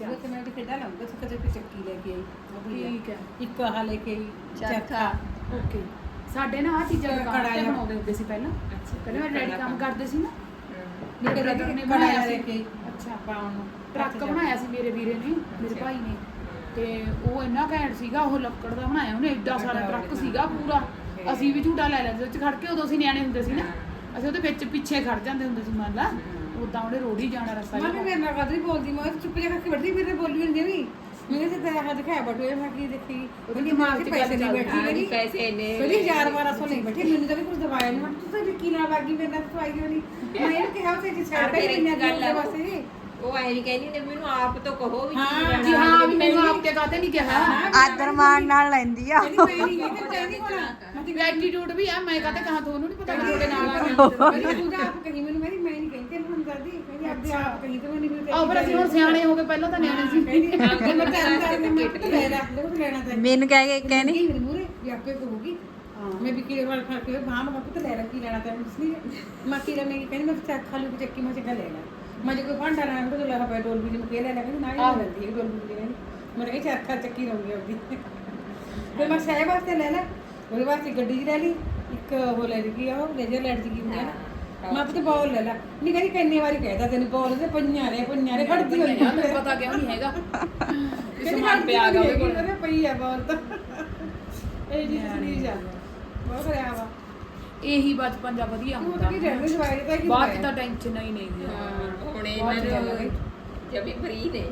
ਉਹ ਤੇ ਮੈਂ ਵੀ ਖੇਡਾਂ ਲਾਉਂਗਾ ਸੋ ਕਦੇ ਕੋਈ ਚੱਕੀ ਲੈ ਕੇ ਆਈ ਉਹ ਵੀ ਆ। ਠੀਕ ਹੈ। ਇੱਕ ਆਹ ਲੈ ਕੇ ਆਈ ਚਰਖਾ। ਓਕੇ। ਸਾਡੇ ਨਾ ਆ ਚੀਜ਼ਾਂ ਕੜਾ ਦੁਕਾਨ ਤੇ ਜਿਹਾ। ਬਣਾਉਂਦੇ ਹੁੰਦੇ ਸੀ ਪਹਿਲਾਂ। ਅੱਛਾ ਪਹਿਲਾਂ ਮੇਰੇ ਡੈਡੀ ਕੰਮ ਕਰਦੇ ਸੀ ਨਾ। ਮੇਰੇ ਮੇਰੇ brother brother ਨੇ ਕੜਾ ਬਣਾਇਆ ਲੈ ਸੀ। ਕੇ ਆਈ ਅੱਛਾ। ਪਾਉਣ ਨੂੰ ਟਰੱਕ ਬਣਾਇਆ ਸੀ ਮੇਰੇ ਵੀਰੇ ਨੇ ਮੇਰੇ ਅੱਛਾ। ਭਾਈ ਨੇ। ਤੇ ਉਹ ਇੰਨਾ ਘੈਂਟ ਸੀਗਾ ਉਹ ਲੱਕੜ ਦਾ ਬਣਾਇਆ ਉਹਨੇ। ਐਡਾ ਸਾਰਾ ਟਰੱਕ ਸੀਗਾ ਪੂਰਾ। ਅਸੀਂ ਵੀ ਝੂਟਾ ਲੈ ਲੈਂਦੇ ਉੱਚ ਖੜ ਕੇ ਉਦੋਂ ਅਸੀਂ ਨਿਆਣੇ ਹੁੰਦੇ ਸੀ ਨਾ। ਅਸੀਂ ਉਹਦੇ ਵਿੱਚ ਪਿੱਛੇ ਖੜ ਜਾਂਦੇ ਹੁੰਦੇ ਸੀ ਮੰਨ ਲਾ। ਉਦਾਂ ਉਹਨੇ ਰੋੜੀ ਜਾਣਾ ਰਸਤਾ ਮੈਂ ਵੀ ਮੇਰੇ ਨਾਲ ਕਦਰੀ ਬੋਲਦੀ ਮੈਂ ਤਾਂ ਚੁੱਪ ਜਿਹਾ ਕਰਕੇ ਬੈਠੀ ਫਿਰ ਬੋਲੀ ਨਹੀਂ ਜਮੀ ਮੇਰੇ ਤੇ ਤੇਰਾ ਹੱਥ ਖਾਇਆ ਬਟੂਏ ਮੈਂ ਕੀ ਦੇਖੀ? ਉਹਦੇ ਦਿਮਾਗ 'ਚ ਪੈਸੇ ਨਹੀਂ ਬੈਠੀ ਮੇਰੀ। ਪੈਸੇ ਇੰਨੇ। ਹਜ਼ਾਰ ਵਾਰ ਅਸੋ ਨਹੀਂ ਬੈਠੀ ਮੈਨੂੰ ਤਾਂ ਵੀ ਕੁਝ ਦਵਾਇਆ ਨਹੀਂ ਮੈਂ ਕਿਹਾ, ਤੂੰ ਤਾਂ ਯਕੀਨ ਨਾਲ ਬਾਗੀ ਮੇਰੇ ਨਾਲ ਦਵਾਈ ਕਿਉਂ ਨਹੀਂ ਮੈਂ ਇਹਨੂੰ ਕਿਹਾ ਉਸੇ ਤੇ ਫਿਰ ਇੱਕ ਕਿੰਨੇ ਗੱਲ ਆ। ਗੱਲ ਬਸੇ ਉਹ ਐ ਨਹੀਂ ਕਹਿੰਦੀ ਨੇ ਮੈਨੂੰ ਆਪ ਤੋਂ ਕਹੋ ਵੀ ਹਾਂ, ਕੀ ਜੀ ਲੈਣਾ। ਹਾਂ ਵੀ ਮੈਨੂੰ ਆਪ ਤੇ ਕਾਤੇ ਨਹੀਂ ਕਿਹਾ। ਆਦਰ ਮਾਣ ਨਾਲ ਲੈਂਦੀ ਆ। ਕਹਿੰਦੀ ਮੈਂ ਨਹੀਂ ਕਹਿੰਦੀ ਕਹਿੰਦੀ ਹੋਣਾ। ਮੈਂ ਤੇ ਐਟੀਟਿਊਡ ਵੀ ਆ ਮੈਂ ਕਾਤੇ ਕਹਾ ਤੁਹਾਨੂੰ ਨਹੀਂ ਪਤਾ ਮੈਂ ਤੁਹਾਡੇ ਨਾਲ ਆ ਕਹਿੰਦੀ ਤੂੰ ਤਾਂ ਆਪ ਕਹੀ ਮੈਨੂੰ ਮੈਂ ਮੈਂ ਨਹੀਂ ਕਹਿੰਦੀ ਤੈਨੂੰ ਕਰਦੀ ਕਹਿੰਦੀ ਆਪਦੇ ਆਪ ਕਹੀ ਤੇ ਮੈਂ ਨਹੀਂ ਆਹ ਪਰ ਅਸੀਂ ਹੁਣ ਸਿਆਣੇ ਹੋ ਗਏ ਪਹਿਲਾਂ ਤਾਂ ਨਿਆਣੇ ਸੀ। ਕਹਿੰਦੀ ਆਪਦੇ ਮੈਂ ਤਾਂ ਅੰਦਰ ਮੈਂ ਮੈਂ ਤਾਂ ਲੈ ਲੈ ਦੇਖੋ ਲੈਣਾ ਤਾਂ ਮੈਨੂੰ ਕਹਿ ਕੇ ਕਹਿੰਦੀ ਕਹਿੰਦੀ ਮੇਰੇ ਮੂਰੇ ਵੀ ਆਪੇ ਕਹੂਗੀ। ਮੈਂ ਵੀ ਕਿਲੇ ਵਾਲ ਫੜ ਕੇ ਬਾਹਾਂ ਮਗਾ ਪੁੱਤ ਲੈ ਲੈ ਕੀ ਲੈਣਾ ਤੈਨੂੰ ਦੱਸਣੀ ਮੈਂ ਕੀ ਲੈਣੀ ਕਹਿੰਦੀ ਮੈਂ ਚੱਕ ਖਾ ਲੂ ਚੱਕੀ ਮੈਂ ਚੱਕਾ ਲੈ। ਉਹ ਲੈ ਪਏ ਡੋਲ ਵੀ ਮੈਂ ਲੈ ਲੈ ਕਹਿੰਦੀ ਨਾ ਹੀ ਲੈਂਦੀ ਹੈ ਡੋਲ ਵੀ ਕਹਿੰਦੀ ਮੈਂ ਕਿਹਾ ਚੱਕ ਖਾ ਚੱਕੀ ਰਹੂਗੀ ਆਪਦੀ। ਫਿਰ ਮੈਂ ਸਹਿ ਵਾਸਤੇ ਲੈ ਲੈ ਉਹਦੇ ਵਾਸਤੇ ਗੱਡੀ 'ਚ ਲੈ ਲਈ ਇੱਕ ਉਹ ਲੈ ਲਈ ਕੀ ਆ ਉਹ ਲੇਜਰ ਲੈਟ ਜੀ ਹੁੰਦੀ ਆ ਨਾ ਮੈਂ ਤੇ ਬੋਲ ਲੈ ਲੈ। ਨਹੀਂ ਕਹਿੰਦੀ ਕਿੰਨੀ ਵਾਰੀ ਕਹਿਦਾ ਤੈਨੂੰ ਬੋਲ ਤੇ ਪੰਜਾਂ ਨੇ ਪੰਜਾਂ ਨੇ ਖੜਦੀ ਹੋਈ ਆ ਮੈਨੂੰ ਪਤਾ ਕਿਉਂ ਨਹੀਂ ਹੈਗਾ। ਕਹਿੰਦੀ ਸਮਾਨ ਪਿਆ ਗਾ ਉਹਦੇ ਕੋਲ ਪਈ ਆ ਬੋਲ ਤਾਂ। ਇਹ ਜੀ ਨਹੀਂ ਜਾਂਦਾ ਬਹੁਤ ਕਰਿਆ ਵਾ। ਇਹੀ ਬਚਪਨ ਦਾ ਵਧੀਆ ਹੁੰਦਾ ਬਾਅਦ ਤਾਂ ਟੈਨਸ਼ਨ ਹੀ ਨਹੀਂ ਗੀ ਹੁਣ ਇਹਨਾਂ ਨੂੰ ਜਬੀ ਫਰੀ ਨੇ।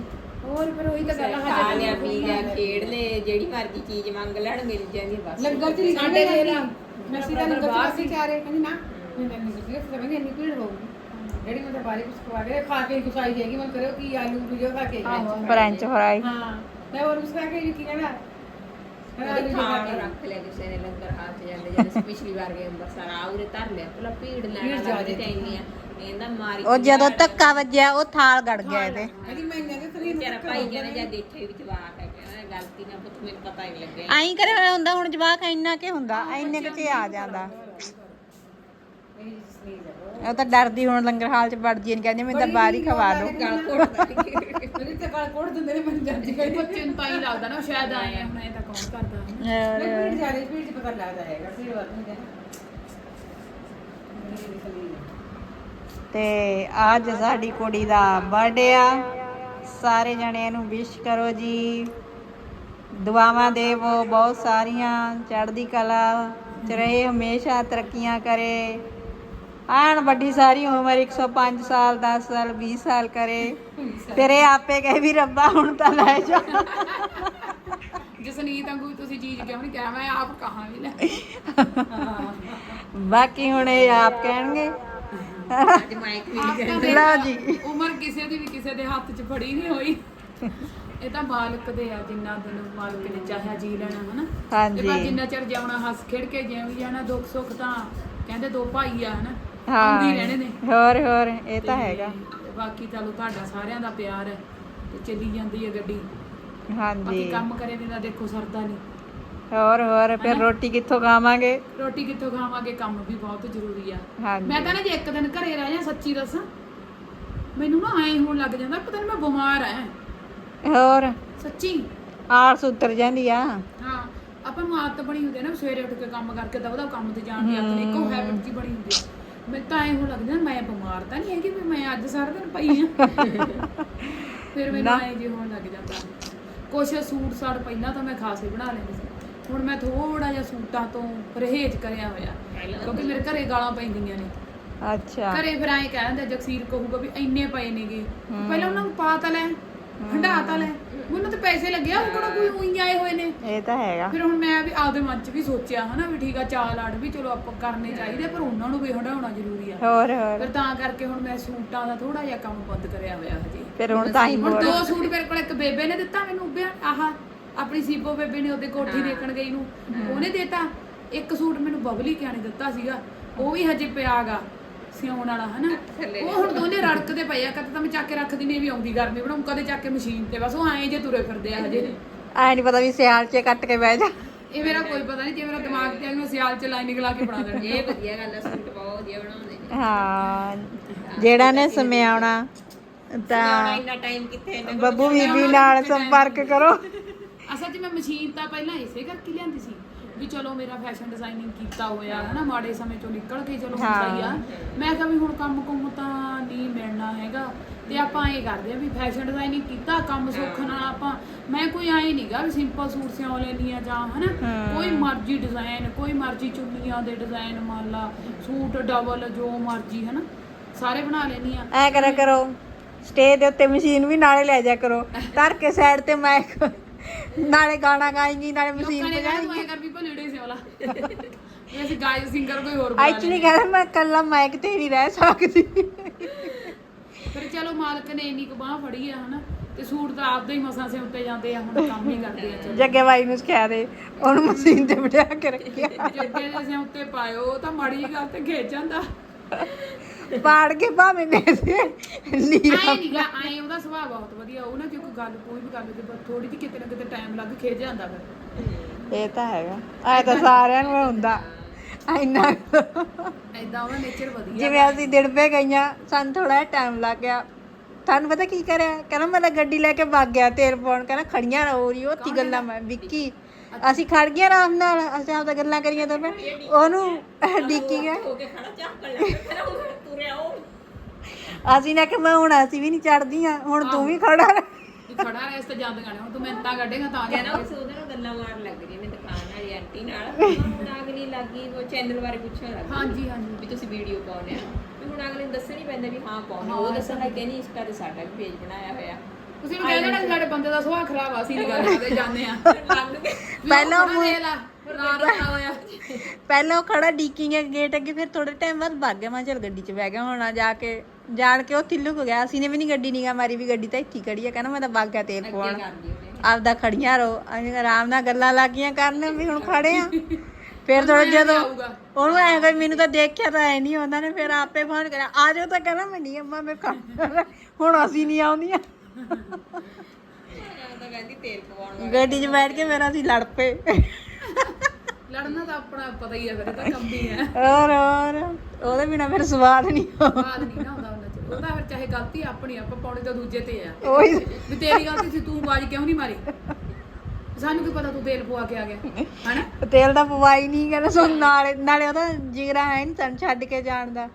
ਹੋਰ ਫਿਰ ਉਹੀ ਤਾਂ ਗੱਲ ਆ ਖਾ ਲਿਆ ਪੀ ਲਿਆ ਖੇਡ ਲੈ ਜਿਹੜੀ ਮਰਜ਼ੀ ਚੀਜ਼ ਮੰਗ ਲੈਣ ਮਿਲ ਜਾਂਦੀ ਬਸ। ਲੰਗਰ ਚ ਨਹੀਂ ਸਾਡੇ ਸਾਡੇ ਵੇਲੇ ਮੈਂ ਸਿੱਧਾ ਲੰਗਰ ਚ ਬਾਸੀ ਚਾਰੇ ਕਹਿੰਦੀ ਨਾ ਮੈਂ ਤਾਂ ਨਹੀਂ ਕੁਝ ਫਿਰ ਮੈਂ ਇੰਨੀ ਭੀੜ ਹੋਊਗੀ। ਜਿਹੜੀ ਮੈਂ ਤਾਂ ਬਾਰੀ ਕੁਝ ਖਵਾ ਕੇ ਖਾ ਕੇ ਕੁਛ ਆਈ ਜਾਏਗੀ ਮੈਂ ਕਰਿਓ ਕੀ ਆਲੂ ਵੀਡੀਓ ਖਾ ਕੇ। ਆਹੋ। ਫ੍ਰੈਂਚ ਫਰਾਈ ਹਾਂ ਮੈਂ ਹੋਰ ਕੁਝ ਖਾ ਕੇ ਕੀ ਕਹਿੰਦਾ ਖਾਣ ਰੱਖ ਲਿਆ ਕਿਸੇ ਨੇ ਲੰਗਰ ਹੱਥ ਜਾਂਦੇ ਜਦ ਅਸੀਂ ਪਿਛਲੀ ਵਾਰ ਗਏ ਅੰਬਰਸਰ ਆ ਉਰੇ ਧਰ ਲਿਆ ਪਹਿਲਾਂ ਭੀੜ ਭੀੜ ਲੈਣਾ ਜ਼ਿਆਦੇ ਲੱਗਦੀ ਤਾਂ ਇੰਨੀ ਆ ਕਹਿੰਦਾ ਮਾਰੀ ਉਹ ਜਦੋਂ ਧੱਕਾ ਵੱਜਿਆ ਉਹ ਥਾਲ ਗੜ ਗਿਆ ਇਹਦੇ ਕਹਿੰਦੀ ਮੈਂ ਕਹਿੰਦਾ ਤੇਰੀ ਤੇਰਾ ਭਾਈ ਕਹਿੰਦਾ ਜਦ ਦੇਖੇ ਵਿੱਚ ਜਵਾਕ ਹੈ ਕਹਿੰਦਾ ਗਲਤੀ ਨਾਲ ਪੁੱਤ ਮੈਨੂੰ ਪਤਾ ਹੀ ਨਹੀਂ ਲੱਗਿਆ ਐਂ ਕਰੇ ਹੋਇਆ ਹੁੰਦਾ ਹੁਣ ਜਵਾਕ ਇੰਨਾ ਕਿ ਹੁੰਦਾ ਇੰਨੇ ਕੁ ਆ ਜਾਂਦਾ ਉਹ ਤਾਂ ਡਰਦੀ ਹੁਣ ਲੰਗਰ ਹਾਲ ਚ ਵੜਦੀ ਨਹੀਂ ਕਹਿੰਦੀ ਮੈਨੂੰ ਤਾਂ ਬਾਹਰ ਹੀ ਖਵਾ ਦਿਓ। ਗਲ ਘੋਟਦਾ ਮੇਰੀ ਤੇ ਗਲ ਕੋੜ ਦਿੰਦੇ ਨੇ ਮੈਨੂੰ ਜਾਂਦੀ ਕਈ ਬੱਚੇ ਨੂੰ ਤਾਂ ਹੀ ਲੱਗਦਾ ਨਾ ਸ਼ਾਇਦ ਆਏ ਆ ਹੁਣ ਇਹ ਤਾਂ ਕੌਣ ਕਰਦਾ। ਹਨਾ। ਮੈਂ ਭੀੜ ਜਾ ਰਹੀ ਭੀੜ ਚ ਪਤਾ ਲੱਗਦਾ ਹੈਗਾ ਫਿਰ ਬਾਤ ਨਹੀਂ ਜਾਣਾ ਤੇ ਅੱਜ ਸਾਡੀ ਕੁੜੀ ਦਾ ਬਰਥਡੇ ਆ। ਸਾਰੇ ਜਣਿਆਂ ਨੂੰ ਵਿਸ਼ ਕਰੋ ਜੀ। ਦੁਆਵਾਂ ਦੇਵੋ ਬਹੁਤ ਸਾਰੀਆਂ ਚੜ੍ਹਦੀ ਕਲਾ ਚ ਰਹੇ ਹਮੇਸ਼ਾ ਤਰੱਕੀਆਂ ਕਰੇ। ਆਣ ਵੱਡੀ ਸਾਰੀ ਉਮਰ 105 ਸਾਲ 10 ਸਾਲ 20 ਸਾਲ ਕਰੇ। ਤੇਰੇ ਆਪੇ ਕਹੇ ਵੀ ਰੱਬਾ ਹੁਣ ਤਾਂ ਲੈ ਜਾ। ਜਸਨੀਤ ਵਾਂਗੂ ਤੁਸੀਂ ਚੀਜ਼ ਕਿਉਂ ਨਹੀਂ ਕਿਹਾ ਮੈਂ ਆਪ ਕਹਾਂ ਵੀ ਲੈ। ਬਾਕੀ ਹੁਣ ਇਹ ਆਪ ਕਹਿਣਗੇ। ਅੱਜ ਮਾਈਕ ਵੀ ਜੀ। ਉਮਰ ਕਿਸੇ ਦੀ ਵੀ ਕਿਸੇ ਦੇ ਹੱਥ 'ਚ ਫੜੀ ਨਹੀਂ ਹੋਈ। ਇਹ ਤਾਂ ਮਾਲਕ ਦੇ ਆ ਜਿੰਨਾ ਦਿਨ ਮਾਲਕ ਨੇ ਚਾਹਿਆ ਜੀ ਲੈਣਾ ਹਨਾ? ਤੇ ਬਸ ਹਾਂਜੀ ਜਿੰਨਾ ਚਿਰ ਜਿਉਣਾ ਹੱਸ ਖੇਡ ਕੇ ਜਿਉਂ ਜਾਣਾ ਦੁੱਖ ਸੁੱਖ ਤਾਂ ਕਹਿੰਦੇ ਦੋ ਭਾਈ ਆ ਹਨਾ? ਆਉਂਦੇ ਹੀ ਰਹਿਣੇ ਨੇ। ਹੋਰ ਹੋਰ ਇਹ ਤਾਂ ਹੈਗਾ। ਤੇ ਬਾਕੀ ਚਲੋ ਤੁਹਾਡਾ ਸਾਰਿਆਂ ਦਾ ਪਿਆਰ ਹੈ ਤੇ ਚੱਲੀ ਜਾਂਦੀ ਹੈ ਗੱਡੀ। ਬਾਕੀ ਹਾਂਜੀ। ਕੰਮ ਕਰੇ ਬਿਨਾਂ ਦੇਖੋ ਸਰਦਾ ਨਹੀਂ। ਹੋਰ ਹੋਰ ਫਿਰ ਰੋਟੀ ਕਿੱਥੋਂ ਖਾਵਾਂਗੇ? ਰੋਟੀ ਕਿੱਥੋਂ ਖਾਵਾਂਗੇ? ਕੰਮ ਵੀ ਬਹੁਤ ਜ਼ਰੂਰੀ ਆ। ਹਾਂਜੀ। ਮੈਂ ਤਾਂ ਨਾ ਜੇ ਇੱਕ ਦਿਨ ਘਰੇ ਰਹਿ ਜਾ ਸੱਚੀ ਦੱਸਾਂ ਮੈਨੂੰ ਨਾ ਐਂ ਹੋਣ ਲੱਗ ਜਾਂਦਾ ਪਤਾ ਨਹੀਂ ਮੈਂ ਬਿਮਾਰ ਐ। ਹੋਰ? ਸੱਚੀ? ਆਲਸ ਉਤਰ ਜਾਂਦੀ ਆ। ਹਾਂ ਆਪਾਂ ਨੂੰ ਆਦਤ ਬਣੀ ਹੁੰਦੀ ਹੈ ਨਾ ਸਵੇਰੇ ਉੱਠ ਕੇ ਕੰਮ ਕਰਕੇ ਦਵਦਾ ਕੰਮ ਤੇ ਜਾਣ ਦੀ ਆਦਤ ਇੱਕੋ ਹੈਬਿਟ ਜੀ ਬਣੀ ਹੁੰਦੀ ਹੈ ਮੈਂ ਤਾਂ ਐਂ ਹੋਣ ਲੱਗ ਜਾਂਦਾ ਮੈਂ ਬਿਮਾਰ ਤਾਂ ਨਹੀਂ ਹੈਗੀ ਵੀ ਮੈਂ ਅੱਜ ਸਾਰਾ ਦਿਨ ਪਈ ਆ ਫਿਰ ਮੈਨੂੰ ਐਂ ਜੇ ਹੋਣ ਲੱਗ ਜਾਂਦਾ। ਕੁਛ ਸੂਟ ਸਾੜ ਪਹਿਲਾਂ ਤਾਂ ਮੈਂ ਖਾਸੇ ਬਣਾ ਲੈਂਦੀ ਸੀ। ਹੁਣ ਮੈਂ ਥੋੜਾ ਜਿਹਾ ਸੂਟਾਂ ਤੋਂ ਪਰਹੇਜ਼ ਕਰਿਆ ਹੋਇਆ। ਕਿਉਂਕਿ ਮੇਰੇ ਘਰੇ ਗਾਲਾਂ ਪੈਂਦੀਆਂ ਨੇ। ਅੱਛਾ। ਘਰੇ ਫਿਰ ਐਂ ਕਹਿੰਦੇ ਜਗਸੀਰ ਕਹੂਗਾ ਵੀ ਇੰਨੇ ਪਏ ਨੇਗੇ। ਪਹਿਲਾਂ ਉਹਨਾਂ ਨੂੰ ਪਾ ਤਾਂ ਲੈ। ਹੰਡਾ ਤਾਂ ਲੈ। ਮੈਨੂੰ ਤਾਂ ਪੈਸੇ ਲੱਗਿਆ ਉਹ ਕਿਹੜਾ ਕੋਈ ਉਹੀ ਆਏ ਹੋਏ ਨੇ। ਇਹ ਤਾਂ ਹੈਗਾ। ਫਿਰ ਹੁਣ ਮੈਂ ਵੀ ਆਪਦੇ ਮਨ 'ਚ ਵੀ ਸੋਚਿਆ ਹਨਾ ਵੀ ਠੀਕ ਆ ਚਾਲ ਆੜ ਵੀ ਚਲੋ ਆਪਾਂ ਕਰਨੇ ਚਾਹੀਦੇ ਪਰ ਉਹਨਾਂ ਨੂੰ ਵੀ ਹੰਡਾਉਣਾ ਜ਼ਰੂਰੀ ਆ। ਹੋਰ ਹੋਰ। ਫਿਰ ਤਾਂ ਕਰਕੇ ਹੁਣ ਮੈਂ ਸੂਟਾਂ ਦਾ ਥੋੜਾ ਜਿਹਾ ਕੰਮ ਬੰਦ ਕਰਿਆ ਹੋਇਆ ਹਜੇ। ਫਿਰ ਹੁਣ ਤਾਂ ਹੀ ਹੁਣ ਬੋਲ ਦੋ ਸੂਟ ਮੇਰੇ ਕੋਲ ਇੱਕ ਬੇਬੇ ਨੇ ਦਿੱਤਾ ਮੈਨੂੰ ਉੱਭਿਆ ਆਹ ਆਪਣੀ ਸੀਪੋ ਬੇਬੇ ਨੇ ਉਹਦੇ ਕੋਠੀ ਦੇਖਣ ਗਈ ਨੂੰ ਉਹਨੇ ਦਿੱਤਾ। ਇੱਕ ਸੂਟ ਮੈਨੂੰ ਬਬਲੀ ਕਿਆ ਨੇ ਦਿੱਤਾ ਸੀਗਾ ਉਹ ਵੀ ਹਜੇ ਪਿਆਗਾ ਸਿਉਣ ਵਾਲਾ ਹਨਾ? ਉਹ ਹੁਣ ਦੋਨੇ ਰੜਕਦੇ ਪਏ ਆ ਕਦੇ ਤਾਂ ਮੈਂ ਚੱਕ ਕੇ ਰੱਖਦੀ ਨਹੀਂ ਵੀ ਆਉਂਦੀ ਗਰਮੀ ਬਣਾਉਂ ਕਦੇ ਚੱਕ ਕੇ ਮਸ਼ੀਨ ਤੇ ਬਸ ਉਹ ਐਂ ਜੇ ਤੁਰੇ ਫਿਰਦੇ ਆ ਹਜੇ। ਐ ਨਹੀਂ ਪਤਾ ਵੀ ਸਿਆਲ 'ਚ ਕੱਟ ਕੇ ਬਹਿ ਜਾ। ਇਹ ਮੇਰਾ ਕੋਈ ਪਤਾ ਨਹੀਂ ਜੇ ਮੇਰਾ ਦਿਮਾਗ ਤੇ ਆ ਮੈਂ ਸਿਆਲ ਚ ਲਾਈਨਿੰਗ ਲਾ ਕੇ ਬਣਾ ਦੇਣੀ। ਇਹ ਵਧੀਆ ਗੱਲ ਆ ਸੂਟ ਬਹੁਤ ਵਧੀਆ ਬਣਾਉਂਦੇ ਨੇ। ਹਾਂ ਜਿਹੜਾ ਨੇ ਸਮਿਆਉਣਾ ਤਾਂ ਇੰਨਾ ਟਾਈਮ ਕਿੱਥੇ ਬੱਬੂ ਬੀਬੀ ਨਾਲ ਸੰਪਰਕ ਕਰੋ। ਅਸਲ 'ਚ ਮੈਂ ਮਸ਼ੀਨ ਤਾਂ ਪਹਿਲਾਂ ਇਸੇ ਕਰਕੇ ਲਿਆਂਦੀ ਸੀ ਵੀ ਚਲੋ ਮੇਰਾ ਫੈਸ਼ਨ ਡਿਜ਼ਾਈਨਿੰਗ ਕੀਤਾ ਹੋਇਆ ਹੈ ਨਾ ਮਾੜੇ ਸਮੇਂ ਚੋਂ ਨਿਕਲ ਕੇ ਚਲੋ ਹੁੰਦਾ ਹੀ ਆ। ਮੈਂ ਕਿਹਾ ਵੀ ਹੁਣ ਕੰਮ ਕੁੰਮ ਤਾਂ ਨਹੀਂ ਮਿਲਣਾ ਹੈਗਾ ਤੇ ਆਪਾਂ ਇਹ ਕਰਦੇ ਆ ਵੀ ਫੈਸ਼ਨ ਡਿਜ਼ਾਈਨਿੰਗ ਕੀਤਾ ਕੰਮ ਸੁੱਖ ਨਾਲ ਆਪਾਂ ਮੈਂ ਕੋਈ ਆਏ ਨਹੀਂਗਾ ਵੀ ਸਿੰਪਲ ਸੂਟ ਸਿਉਂ ਲੈਣੀ ਆ ਜਾਂ ਹਨਾ ਕੋਈ ਮਰਜ਼ੀ ਡਿਜ਼ਾਈਨ ਕੋਈ ਮਰਜ਼ੀ ਚੁੰਨੀਆਂ ਦੇ ਡਿਜ਼ਾਈਨ ਮੰਨ ਲਾ ਸੂਟ ਡਬਲ ਜੋ ਮਰਜ਼ੀ ਹਨਾ ਸਾਰੇ ਬਣਾ ਲੈਣੀ ਆ। ਐ ਕਰਿਆ ਕਰੋ ਸਟੇ ਦੇ ਉੱਤੇ ਮਸ਼ੀਨ ਵੀ ਨਾਲੇ ਲੈ ਜਾ ਕਰੋ ਧਰ ਕੇ ਸਾਈਡ ਤੇ ਮਾਈਕ ਨਾਲੇ ਗਾਣਾ ਗਾਏਂਗੀ ਨਾਲੇ ਮਸ਼ੀਨ ਲੋਕਾਂ ਨੇ ਤੇ ਕਹਿਣਾ ਤੂੰ ਐਂ ਕਰ ਵੀ ਭਲੇੜੇ ਸਿਉਲਾ। ਵੀ ਅਸੀਂ ਗਾਇਕ ਸਿੰਗਰ ਕੋਈ ਹੋਰ ਬਣਾ ਐਕਚੁਅਲੀ ਕਹਿੰਦਾ ਮੈਂ ਕੱਲਾ ਮਾਈਕ ਤੇ ਹੀ ਨਹੀਂ ਰਹਿ ਸਕਦੀ। ਫਿਰ ਚਲੋ ਮਾਲਕ ਨੇ ਇੰਨੀ ਕੁ ਬਾਹ ਫੜੀ ਆ ਹਨਾ ਤੇ ਸੂਟ ਤਾਂ ਆਪਦੇ ਹੀ ਮਸਾਂ ਸੇ ਉੱਤੇ ਜਾਂਦੇ ਆ ਹੁਣ ਕੰਮ ਹੀ ਕਰਦੇ ਆ ਚਲੋ। ਜੱਗੇ ਬਾਈ ਨੂੰ ਸਿਖਾ ਦੇ ਉਹਨੂੰ ਮਸ਼ੀਨ ਤੇ ਬਿਠਾ ਕੇ ਰੱਖਿਆ। ਜੱਗੇ ਦੇ ਸੇ ਉੱਤੇ ਪਾਇਓ ਉਹ ਤਾਂ ਮਾੜੀ ਜਿਹੀ ਗੱਲ ਤੇ ਖੇਚ ਜਾਂਦਾ। ਪਾੜ ਕੇ ਭਾਵੇਂ ਦੇ ਨੀਰਾ ਆਏ ਨਹੀਂਗਾ ਆਏ ਉਹਦਾ ਸੁਭਾਅ ਬਹੁਤ ਵਧੀਆ ਉਹ ਨਾ ਜੇ ਕੋਈ ਗੱਲ ਕੋਈ ਵੀ ਗੱਲ ਤੇ ਥੋੜੀ ਜਿਹੀ ਕਿਤੇ ਨਾ ਕਿਤੇ ਟਾਈਮ ਲੱਗ ਖੇਚ ਜਾਂਦਾ ਫਿਰ। ਇਹ ਤਾਂ ਹੈਗਾ ਐ ਤਾਂ ਸਾਰਿਆਂ ਨੂੰ ਹੁੰਦਾ ਇੰਨਾ ਐਦਾਂ ਉਹਦਾ ਨੇਚਰ ਵਧੀਆ। ਜਿਵੇਂ ਅਸੀਂ ਦਿੜਬੇ ਗਈਆਂ ਸਾਨੂੰ ਥੋੜਾ ਟਾਈਮ ਲੱਗ ਗਿਆ। ਤੁਹਾਨੂੰ ਪਤਾ ਕੀ ਕਰਿਆ? ਕਹਿੰਦਾ ਮੈਂ ਤਾਂ ਗੱਡੀ ਲੈ ਕੇ ਭੱਗ ਗਿਆ ਤੇਲ ਪਾਉਣ ਕਹਿੰਦਾ ਖੜੀਆਂ ਰਹੋ ਰਹੀ ਉੱਥੀ ਗੱਲਾਂ ਮੈਂ ਵਿੱਕੀ ਅਸੀਂ ਖੜ ਗਏ ਆਰਾਮ ਨਾਲ ਅਸੀਂ ਆਪਦਾ ਗੱਲਾਂ ਕਰੀਆਂ ਤਾਂ ਉਹਨੂੰ ਡਿੱਕੀ ਗਿਆ ਹੋ ਕੇ ਖੜਾ ਝਾਕਣ ਲੱਗ ਪਿਆ ਫਿਰ ਉਹ ਤੁਰਿਆ ਉਹ। ਅਸੀਂ ਨੇ ਕਿ ਮੈਂ ਹੁਣ ਅਸੀਂ ਵੀ ਨਹੀਂ ਚੜਦੀਆਂ ਹੁਣ ਤੂੰ ਵੀ ਖੜਾ ਰਹਿ। ਤੂੰ ਖੜਾ ਰਹਿ ਇਸ ਤੇ ਜਾਂਦੀਆਂ ਨੇ ਹੁਣ ਤੂੰ ਮਿੰਤਾਂ ਕੱਢੇਗਾ ਤਾਂ ਉਸ ਉਹਦੇ ਨਾਲ ਗੱਲਾਂ ਮਾਰਨ ਲੱਗ ਰਹੀ ਮੈਂ ਦੁਕਾਨ ਵਾਲੀ ਆਂਟੀ ਨਾਲ। ਹੁਣ ਅਗਲੀ ਲੱਗੀ ਉਹ ਚੈਨਲ ਬਾਰੇ ਪੁੱਛਣ ਲੱਗ। ਗਈ ਹਾਂਜੀ ਹਾਂਜੀ। ਵੀ ਤੁਸੀਂ ਵੀਡੀਓ ਪਾਉਣੇ ਆ ਵੀ ਹੁਣ ਅਗਲੇ ਨੂੰ ਦੱਸਣ ਹੀ ਪੈਂਦਾ ਵੀ ਹਾਂ ਪਾਉਣੇ ਉਹ ਦੱਸਣ ਲੱਗ ਕਹਿੰਦੀ ਇੰਸਟਾ ਤੇ ਸਾਡਾ ਵੀ ਪੇਜ ਬਣਾਇਆ ਹੋਇਆ। ਤੁਸੀਂ ਨੂੰ ਕਹਿ ਦੇਣਾ ਵੀ ਸਾਡੇ ਬੰਦੇ ਦਾ ਸੁਭਾਅ ਖਰਾਬ ਆ ਅਸੀਂ ਨਹੀਂ ਗੱਲ ਕਰਦੇ ਜਾਂਦੇ ਆ। ਪਹਿਲਾਂ ਰਾਤ ਦਾ ਹੋਇਆ ਪਹਿਲਾਂ ਉਹ ਖੜਾ ਡੀਕਿੰਗ ਗੇਟ ਅੱਗੇ ਫਿਰ ਥੋੜੇ ਟਾਈਮ ਬਾਅਦ ਭੱਗ ਗਿਆ ਮੈਂ ਚੱਲ ਗੱਡੀ 'ਚ ਬਹਿ ਗਿਆ ਹੁਣ ਆ ਜਾ ਕੇ। ਜਾਣ ਕੇ ਉਹ ਹੋ ਗਿਆ ਅਸੀਂ ਨੇ ਵੀ ਨਹੀਂ ਗੱਡੀ ਨਿਗਾ ਮਾਰੀ ਵੀ ਗੱਡੀ ਤਾਂ ਇੱਥੇ ਹੀ ਖੜੀ ਆ ਕਹਿੰਦਾ ਮੈਂ ਤਾਂ ਭੱਗ ਗਿਆ ਤੇਲ ਪਵਾਉਣ। ਆਪਦਾ ਖੜੀਆਂ ਰਹੋ ਅਸੀਂ ਆਰਾਮ ਨਾਲ ਗੱਲਾਂ ਲੱਗੀਆਂ ਕਰਨ ਵੀ ਹੁਣ ਖੜੇ ਆ। ਫਿਰ ਥੋੜਾ ਜਦੋਂ ਉਹਨੂੰ ਐ ਕੋਈ ਮੈਨੂੰ ਤਾਂ ਦੇਖਿਆ ਤਾਂ ਐ ਨਹੀਂ ਉਹਨਾਂ ਨੇ ਫਿਰ ਆਪੇ ਫੋਨ ਕਰਿਆ ਆ ਜਾਓ ਤਾਂ ਕਹਿੰਦਾ ਮੈਂ ਨਹੀਂ ਅੰਮਾ ਮੈਂ ਕੰਮ ਹੁਣ ਅਸੀਂ ਨਹੀਂ ਆਉਂਦੀਆਂ। ਤਾਂ ਕਹਿੰਦੀ ਤੇਲ ਪਵਾਉਣ ਗੱਡੀ 'ਚ ਬੈਠ ਕੇ ਫਿਰ ਅਸੀਂ ਲੜ ਪਏ। ਲੜਨਾ ਤਾਂ ਆਪਣਾ ਪਤਾ ਹੀ ਹੈ ਫਿਰ ਇਹ ਤਾਂ ਕੰਮ ਹੀ ਹੈ ਹੋਰ ਹੋਰ। ਉਹਦੇ ਬਿਨਾ ਫਿਰ ਸਵਾਦ ਨਹੀਂ ਆਉਂਦਾ। ਨਹੀਂ ਨਾ ਹੁੰਦਾ ਉਹਨਾਂ ਚ। ਉਹ ਤਾਂ ਫਿਰ ਚਾਹੇ ਗਲਤੀ ਆਪਣੀ ਆ, ਆਪਾਂ ਪਾਉਣੀ ਤਾਂ ਦੂਜੇ ਤੇ ਆ। ਉਹੀ। ਵੀ ਤੇਰੀ ਗਲਤੀ ਸੀ ਤੂੰ ਬਾਜ ਕਿਉਂ ਨਹੀਂ ਮਾਰੀ? ਸਾਨੂੰ ਕੀ ਪਤਾ ਤੂੰ ਤੇਲ ਪਵਾ ਕੇ ਆ ਗਿਆ। ਹਨਾ? ਤੇਲ ਦਾ ਪਵਾਈ ਨਹੀਂ ਕਹਿੰਦਾ ਸੋ ਨਾਲੇ ਨਾਲੇ ਉਹਦਾ ਜਿਗਰਾ ਹੈ ਨਹੀਂ ਛੱਡ ਕੇ ਜਾਣ ਦਾ।